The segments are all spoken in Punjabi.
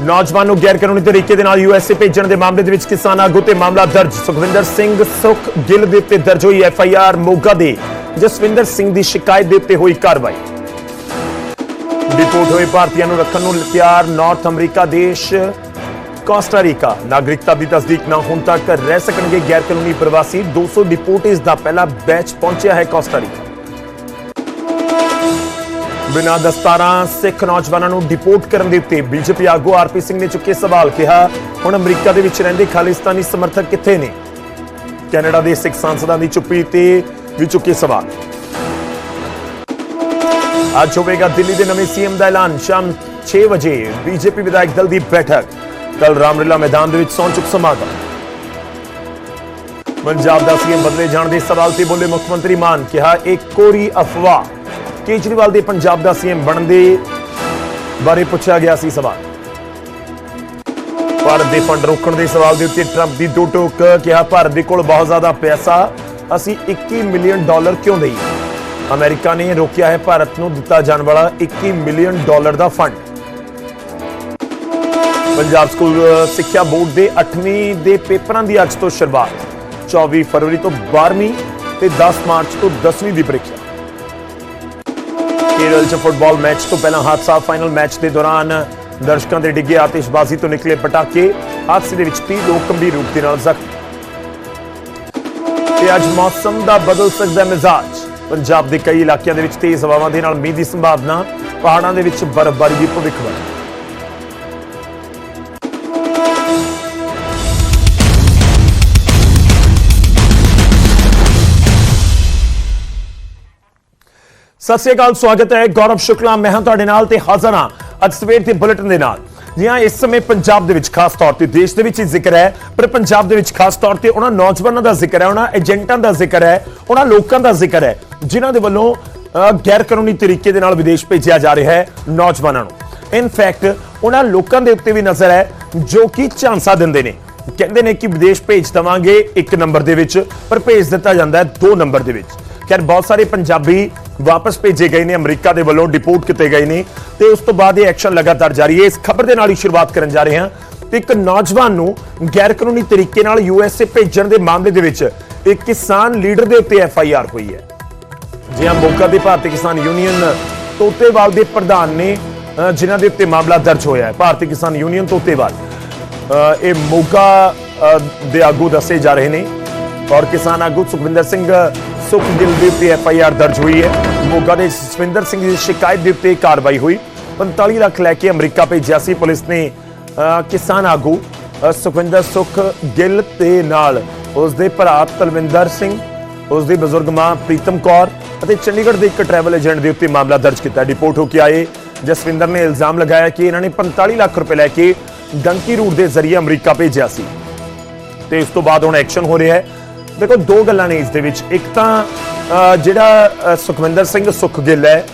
ਨੌਜਵਾਨ ਨੂੰ ਗੈਰ ਕਾਨੂੰਨੀ ਤਰੀਕੇ ਦੇ ਨਾਲ ਯੂਐਸਏ ਭੇਜਣ ਦੇ ਮਾਮਲੇ ਦੇ ਵਿੱਚ ਕਿਸਾਨ ਆਗੂ ਤੇ ਮਾਮਲਾ ਦਰਜ। ਸੁਖਵਿੰਦਰ ਸਿੰਘ ਸੁਖ ਗਿੱਲ ਦੇ ਉੱਤੇ ਦਰਜ ਹੋਈ ਐਫਆਈਆਰ ਮੋਗਾ ਦੇ, ਜਸਵਿੰਦਰ ਸਿੰਘ ਦੀ ਸ਼ਿਕਾਇਤ ਦੇ ਉੱਤੇ ਹੋਈ ਕਾਰਵਾਈ। ਰਿਪੋਰਟ ਹੋਏ ਭਾਰਤੀਆਂ ਨੂੰ ਰੱਖਣ ਨੂੰ ਤਿਆਰ ਨਾਰਥ ਅਮਰੀਕਾ ਦੇਸ਼ ਕੋਸਟਾਰੀਕਾ ਨਾਗਰਿਕਤਾ ਦੀ ਤਸਦੀਕ ਨਾ ਹੋਣ ਤੱਕ ਰਹਿ ਸਕਣਗੇ ਗੈਰ ਕਾਨੂੰਨੀ ਪ੍ਰਵਾਸੀ 200 ਡਿਪੋਰਟੀਜ਼ ਦਾ ਪਹਿਲਾ ਬੈਚ ਪਹੁੰਚਿਆ ਹੈ ਕੋਸਟਾਰੀਕਾ ਬਿਨਾਂ ਦਸਤਾਰਾਂ ਸਿੱਖ ਨੌਜਵਾਨਾਂ ਨੂੰ ਡਿਪੋਰਟ ਕਰਨ ਦੇ ਉੱਤੇ ਬੀਜੇਪੀ ਆਗੂ ਆਰਪੀ ਸਿੰਘ ਨੇ ਚੁੱਕੇ ਸਵਾਲ ਕਿਹਾ, ਹੁਣ ਅਮਰੀਕਾ ਦੇ ਵਿੱਚ ਰਹਿੰਦੇ ਖਾਲਿਸਤਾਨੀ ਸਮਰਥਕ ਕਿੱਥੇ ਨੇ? ਕੈਨੇਡਾ ਦੇ ਸਿੱਖ ਸੰਸਦਾਂ ਦੀ ਚੁੱਪੀ ਤੇ ਵੀ ਚੁੱਕੇ ਸਵਾਲ। ਅੱਜ ਹੋਵੇਗਾ ਦਿੱਲੀ ਦੇ ਨਵੇਂ ਸੀਐਮ ਦਾ ਐਲਾਨ, ਸ਼ਾਮ 6 ਵਜੇ ਬੀਜੇਪੀ ਵਿਧਾਇਕ ਦਲ ਦੀ ਬੈਠਕ। ਕੱਲ ਰਾਮਲੀਲਾ ਮੈਦਾਨ ਦੇ ਵਿੱਚ ਸੌਂ ਚੁੱਕ ਸਮਾਗਮ। ਪੰਜਾਬ ਦਾ ਸੀਐਮ ਬਦਲੇ ਜਾਣ ਦੇ ਸਵਾਲ ਤੇ ਬੋਲੇ ਮੁੱਖ ਮੰਤਰੀ ਮਾਨ, ਕਿਹਾ ਇਹ ਕੋਰੀ ਅਫਵਾਹ। ਕੇਜਰੀਵਾਲ ਦੇ ਪੰਜਾਬ ਦਾ ਸੀਐਮ ਬਣਨ ਦੇ ਬਾਰੇ ਪੁੱਛਿਆ ਗਿਆ ਸੀ ਸਵਾਲ। ਭਾਰਤ ਦੇ ਫੰਡ ਰੋਕਣ ਦੇ ਸਵਾਲ ਦੇ ਉੱਤੇ ਟਰੰਪ ਦੀ ਦੋ ਟੋਕ, ਕਿਹਾ ਭਾਰਤ ਦੇ ਕੋਲ ਬਹੁਤ ਜ਼ਿਆਦਾ ਪੈਸਾ, ਅਸੀਂ 21 ਮਿਲੀਅਨ ਡਾਲਰ ਕਿਉਂ ਦੇਈਏ? ਅਮਰੀਕਾ ਨੇ ਰੋਕਿਆ ਹੈ ਭਾਰਤ ਨੂੰ ਦਿੱਤਾ ਜਾਣ ਵਾਲਾ 21 ਮਿਲੀਅਨ ਡਾਲਰ ਦਾ ਫੰਡ। ਪੰਜਾਬ ਸਕੂਲ ਸਿੱਖਿਆ ਬੋਰਡ ਦੇ 8ਵੀਂ ਦੇ ਪੇਪਰਾਂ ਦੀ ਅੱਜ ਤੋਂ ਸ਼ੁਰੂਆਤ 24 ਫਰਵਰੀ ਤੋਂ 12ਵੀਂ ਤੇ 10 ਮਾਰਚ ਤੋਂ 10ਵੀਂ ਦੀ ਪ੍ਰੀਖਿਆ। ਕੇਰਲ 'ਚ ਫੁੱਟਬਾਲ ਮੈਚ ਤੋਂ ਪਹਿਲਾਂ ਹਾਦਸਾ। ਫਾਈਨਲ ਮੈਚ ਦੇ ਦੌਰਾਨ ਦਰਸ਼ਕਾਂ ਦੇ ਡਿੱਗੇ ਆਤਿਸ਼ਬਾਜ਼ੀ ਤੋਂ ਨਿਕਲੇ ਪਟਾਕੇ। ਹਾਦਸੇ ਦੇ ਵਿੱਚ 30 ਲੋਕ ਗੰਭੀਰ ਰੂਪ ਦੇ ਨਾਲ ਜ਼ਖਮੀ। ਤੇ ਅੱਜ ਮੌਸਮ ਦਾ ਬਦਲ ਸਕਦਾ ਮਿਜ਼ਾਜ। ਪੰਜਾਬ ਦੇ ਕਈ ਇਲਾਕਿਆਂ ਦੇ ਵਿੱਚ ਤੇਜ਼ ਹਵਾਵਾਂ ਦੇ ਨਾਲ ਮੀਂਹ ਦੀ ਸੰਭਾਵਨਾ। ਪਹਾੜਾਂ ਦੇ ਵਿੱਚ ਬਰਫ਼ਬਾਰੀ ਦੀ ਭਵਿੱਖਬਾਣੀ। ਸਤਿ ਸ੍ਰੀ ਅਕਾਲ, ਸਵਾਗਤ ਹੈ। ਗੌਰਵ ਸ਼ੁਕਲਾ, ਮੈਂ ਹਾਂ ਤੁਹਾਡੇ ਨਾਲ ਤੇ ਹਾਜ਼ਰ ਹਾਂ ਅੱਜ ਸਵੇਰ ਦੇ ਬੁਲੇਟਿਨ ਦੇ ਨਾਲ। ਜੀ ਹਾਂ, ਇਸ ਸਮੇਂ ਪੰਜਾਬ ਦੇ ਵਿੱਚ ਖਾਸ ਤੌਰ ਤੇ, ਦੇਸ਼ ਦੇ ਵਿੱਚ ਹੀ ਜ਼ਿਕਰ ਹੈ, ਪਰ ਪੰਜਾਬ ਦੇ ਵਿੱਚ ਖਾਸ ਤੌਰ ਤੇ ਉਹਨਾਂ ਨੌਜਵਾਨਾਂ ਦਾ ਜ਼ਿਕਰ ਹੈ, ਉਹਨਾਂ ਏਜੰਟਾਂ ਦਾ ਜ਼ਿਕਰ ਹੈ, ਉਹਨਾਂ ਲੋਕਾਂ ਦਾ ਜ਼ਿਕਰ ਹੈ, ਜਿਨ੍ਹਾਂ ਦੇ ਵੱਲੋਂ ਗੈਰ ਕਾਨੂੰਨੀ ਤਰੀਕੇ ਦੇ ਨਾਲ ਵਿਦੇਸ਼ ਭੇਜਿਆ ਜਾ ਰਿਹਾ ਹੈ ਨੌਜਵਾਨਾਂ ਨੂੰ। ਇਨਫੈਕਟ ਉਹਨਾਂ ਲੋਕਾਂ ਦੇ ਉੱਤੇ ਵੀ ਨਜ਼ਰ ਹੈ, ਜੋ ਕਿ ਝਾਂਸਾ ਦਿੰਦੇ ਨੇ। ਕਹਿੰਦੇ ਨੇ ਕਿ ਵਿਦੇਸ਼ ਭੇਜ ਦਵਾਂਗੇ ਇੱਕ ਨੰਬਰ ਦੇ ਵਿੱਚ, ਪਰ ਭੇਜ ਦਿੱਤਾ ਜਾਂਦਾ ਹੈ ਦੋ ਨੰਬਰ ਦੇ ਵਿੱਚ। ਖੈਰ, ਬਹੁਤ ਸਾਰੇ ਪੰਜਾਬੀ ਵਾਪਸ ਭੇਜੇ ਗਏ ਨੇ ਅਮਰੀਕਾ ਦੇ ਵੱਲੋਂ ਡਿਪੋਰਟ ਕੀਤੇ ਗਏ ਨੇ ਤੇ ਉਸ ਤੋਂ ਬਾਅਦ ਇਹ ਐਕਸ਼ਨ ਲਗਾਤਾਰ ਜਾਰੀ ਹੈ। ਇਸ ਖਬਰ ਦੇ ਨਾਲ ਹੀ ਸ਼ੁਰੂਆਤ ਕਰਨ ਜਾ ਰਹੇ ਹਾਂ। ਤੇ ਇੱਕ ਨੌਜਵਾਨ ਨੂੰ ਗੈਰ ਕਾਨੂੰਨੀ ਤਰੀਕੇ ਨਾਲ ਯੂਐਸਏ ਭੇਜਣ ਦੇ ਮਾਮਲੇ ਦੇ ਵਿੱਚ ਇੱਕ ਕਿਸਾਨ ਲੀਡਰ ਦੇ ਉੱਤੇ ਐਫਆਈਆਰ ਹੋਈ ਹੈ। ਜੀ ਹਾਂ ਮੋਗਾ ਦੇ ਭਾਰਤੀ ਕਿਸਾਨ ਯੂਨੀਅਨ ਤੋਤੇਵਾਲ ਦੇ ਪ੍ਰਧਾਨ ਨੇ ਅ, ਜਿਨ੍ਹਾਂ ਦੇ ਉੱਤੇ ਮਾਮਲਾ ਦਰਜ ਹੋਇਆ ਹੈ। ਭਾਰਤੀ ਕਿਸਾਨ ਯੂਨੀਅਨ ਤੋਤੇਵਾਲ ਇਹ ਮੋਗਾ ਦੇ ਆਗੂ ਦੱਸੇ ਜਾ ਰਹੇ ਨੇ। ਔਰ ਕਿਸਾਨ ਆਗੂ ਸੁਖਵਿੰਦਰ ਸਿੰਘ ਸੁਖਦਿਲ ਦੇ ਉੱਤੇ ਐਫ ਆਈ ਆਰ ਦਰਜ ਹੋਈ ਹੈ ਮੋਗਾ ਦੇ ਸੁਖਵਿੰਦਰ ਸਿੰਘ ਦੀ ਸ਼ਿਕਾਇਤ ਦੇ ਉੱਤੇ ਕਾਰਵਾਈ ਹੋਈ 45 ਲੱਖ ਲੈ ਕੇ ਅਮਰੀਕਾ ਭੇਜਿਆ ਸੀ ਪੁਲਿਸ ਨੇ ਕਿਸਾਨ ਆਗੂ ਸੁਖਵਿੰਦਰ ਸੁਖ ਗਿੱਲ ਤੇ ਨਾਲ ਉਸ ਦੇ ਭਰਾ ਤਲਵਿੰਦਰ ਸਿੰਘ ਉਸ ਦੀ ਬਜ਼ੁਰਗ ਮਾਂ ਪ੍ਰੀਤਮ ਕੌਰ ਅਤੇ ਚੰਡੀਗੜ੍ਹ ਦੇ ਇੱਕ ਟਰੈਵਲ ਏਜੰਟ ਦੇ ਉੱਤੇ ਮਾਮਲਾ ਦਰਜ ਕੀਤਾ ਰਿਪੋਰਟ ਹੋ ਕੇ ਆਏ ਜਸਵਿੰਦਰ ਨੇ ਇਲਜ਼ਾਮ ਲਗਾਇਆ ਕਿ ਇਹਨਾਂ ਨੇ 45 ਲੱਖ ਰੁਪਏ ਲੈ ਕੇ ਡੰਕੀ ਰੂਟ ਦੇ ਜ਼ਰੀਏ ਅਮਰੀਕਾ ਭੇਜਿਆ ਸੀ ਤੇ ਇਸ ਤੋਂ ਬਾਅਦ ਹੁਣ ਐਕਸ਼ਨ ਹੋ ਰਿਹਾ ਹੈ ਦੇਖੋ ਦੋ ਗੱਲਾਂ ਨੇ ਇਸ ਦੇ ਵਿੱਚ। ਇੱਕ ਤਾਂ ਜਿਹੜਾ ਸੁਖਵਿੰਦਰ ਸਿੰਘ ਸੁਖਗਿੱਲ ਹੈ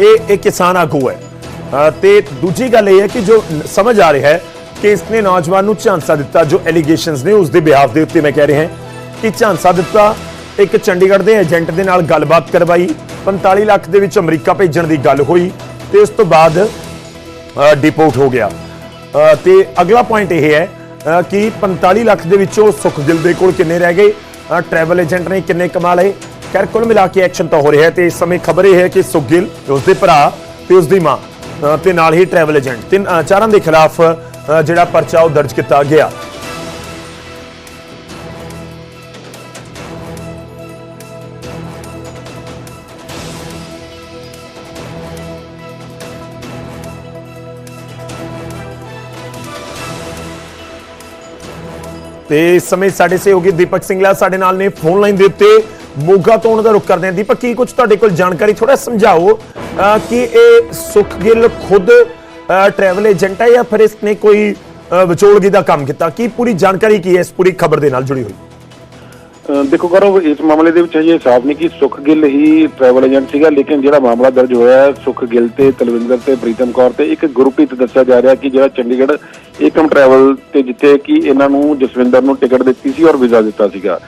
ਇਹ ਇੱਕ ਕਿਸਾਨ ਆਗੂ ਹੈ। ਅ, ਤੇ ਦੂਜੀ ਗੱਲ ਇਹ ਹੈ ਕਿ ਜੋ ਸਮਝ ਆ ਰਿਹਾ ਹੈ ਕਿ ਇਸਨੇ ਨੌਜਵਾਨ ਨੂੰ ਝਾਂਸਾ ਦਿੱਤਾ ਜੋ ਐਲੀਗੇਸ਼ਨਸ ਨੇ ਉਸ ਦੇ ਬਿਹਾਫ ਦੇ ਉੱਤੇ ਮੈਂ ਕਹਿ ਰਿਹਾ ਕਿ ਝਾਂਸਾ ਦਿੱਤਾ ਇੱਕ ਚੰਡੀਗੜ੍ਹ ਦੇ ਏਜੰਟ ਦੇ ਨਾਲ ਗੱਲਬਾਤ ਕਰਵਾਈ 45 ਲੱਖ ਦੇ ਵਿੱਚ ਅਮਰੀਕਾ ਭੇਜਣ ਦੀ ਗੱਲ ਹੋਈ ਤੇ ਉਸ ਤੋਂ ਬਾਅਦ ਡਿਪੋਰਟ ਹੋ ਗਿਆ। ਅ, ਤੇ ਅਗਲਾ ਪੁਆਇੰਟ ਇਹ ਹੈ ਕਿ 45 ਲੱਖ ਦੇ ਵਿੱਚੋਂ ਸੁਖਦਿਲ ਦੇ ਕੋਲ ਕਿੰਨੇ ਰਹਿ ਗਏ ਟਰੈਵਲ ਏਜੰਟ ਨੇ ਕਿੰਨੇ ਕਮਾ ਲਏ? ਖੈਰ ਕੁੱਲ ਮਿਲਾ ਕੇ ਐਕਸ਼ਨ ਤਾਂ ਹੋ ਰਿਹਾ ਹੈ ਤੇ ਇਸ ਸਮੇਂ ਖਬਰ ਇਹ ਹੈ ਕਿ ਸੁਖਦਿਲ ਉਸਦੇ ਭਰਾ ਤੇ ਉਸਦੀ ਮਾਂ ਅ, ਤੇ ਨਾਲ ਹੀ ਟਰੈਵਲ ਏਜੰਟ ਤਿੰਨ ਚਾਰਾਂ ਦੇ ਖਿਲਾਫ ਜਿਹੜਾ ਪਰਚਾ ਉਹ ਦਰਜ ਕੀਤਾ ਗਿਆ। ਤੇ ਇਸ ਸਮੇਂ ਸਾਡੇ ਸਹਿਯੋਗੀ ਦੀਪਕ ਸਿੰਘਲਾ ਸਾਡੇ ਨਾਲ ਨੇ ਫੋਨ ਲਾਈਨ ਦੇ ਉੱਤੇ। ਮੋਗਾ ਤੋਂ ਉਹਨਾਂ ਦਾ ਰੁਕ ਕਰਦੇ ਹਾਂ। ਦੀਪਕ, ਕੀ ਕੁਝ ਤੁਹਾਡੇ ਕੋਲ ਜਾਣਕਾਰੀ? ਥੋੜਾ ਸਮਝਾਓ ਕਿ ਇਹ ਸੁਖ ਗਿੱਲ ਖੁਦ ਟਰੈਵਲ ਏਜੰਟ ਹੈ ਜਾਂ ਫਿਰ ਇਸਨੇ ਕੋਈ ਵਿਚੋਲਗੀ ਦਾ ਕੰਮ ਕੀਤਾ? ਕੀ ਪੂਰੀ ਜਾਣਕਾਰੀ ਕੀ ਹੈ? ਇਸ ਪੂਰੀ ਖਬਰ ਦੇ ਨਾਲ ਜੁੜੀ ਹੋਈ। ਦੇਖੋ ਕਰੋ, ਇਸ ਮਾਮਲੇ ਦੇ ਵਿੱਚ ਹਜੇ ਸਾਫ਼ ਨਹੀਂ ਕਿ ਸੁਖ ਗਿੱਲ ਹੀ ਟਰੈਵਲ ਏਜੰਟ ਸੀਗਾ, ਲੇਕਿਨ ਜਿਹੜਾ ਮਾਮਲਾ ਦਰਜ ਹੋਇਆ ਸੁਖ ਗਿੱਲ ਤੇ ਤਲਵਿੰਦਰ ਤੇ ਪ੍ਰੀਤਮ ਕੌਰ ਤੇ, ਇੱਕ ਗੁਰਪ੍ਰੀਤ ਦੱਸਿਆ ਜਾ ਰਿਹਾ ਕਿ ਜਿਹੜਾ ਚੰਡੀਗੜ੍ਹ ਏਕਮ ਟਰੈਵਲ ਤੇ ਜਿੱਥੇ ਕਿ ਇਹਨਾਂ ਨੂੰ ਜਸਵਿੰਦਰ ਨੂੰ ਟਿਕਟ ਦਿੱਤੀ ਸੀ ਔਰ ਵੀਜ਼ਾ ਦਿੱਤਾ ਸੀਗਾ।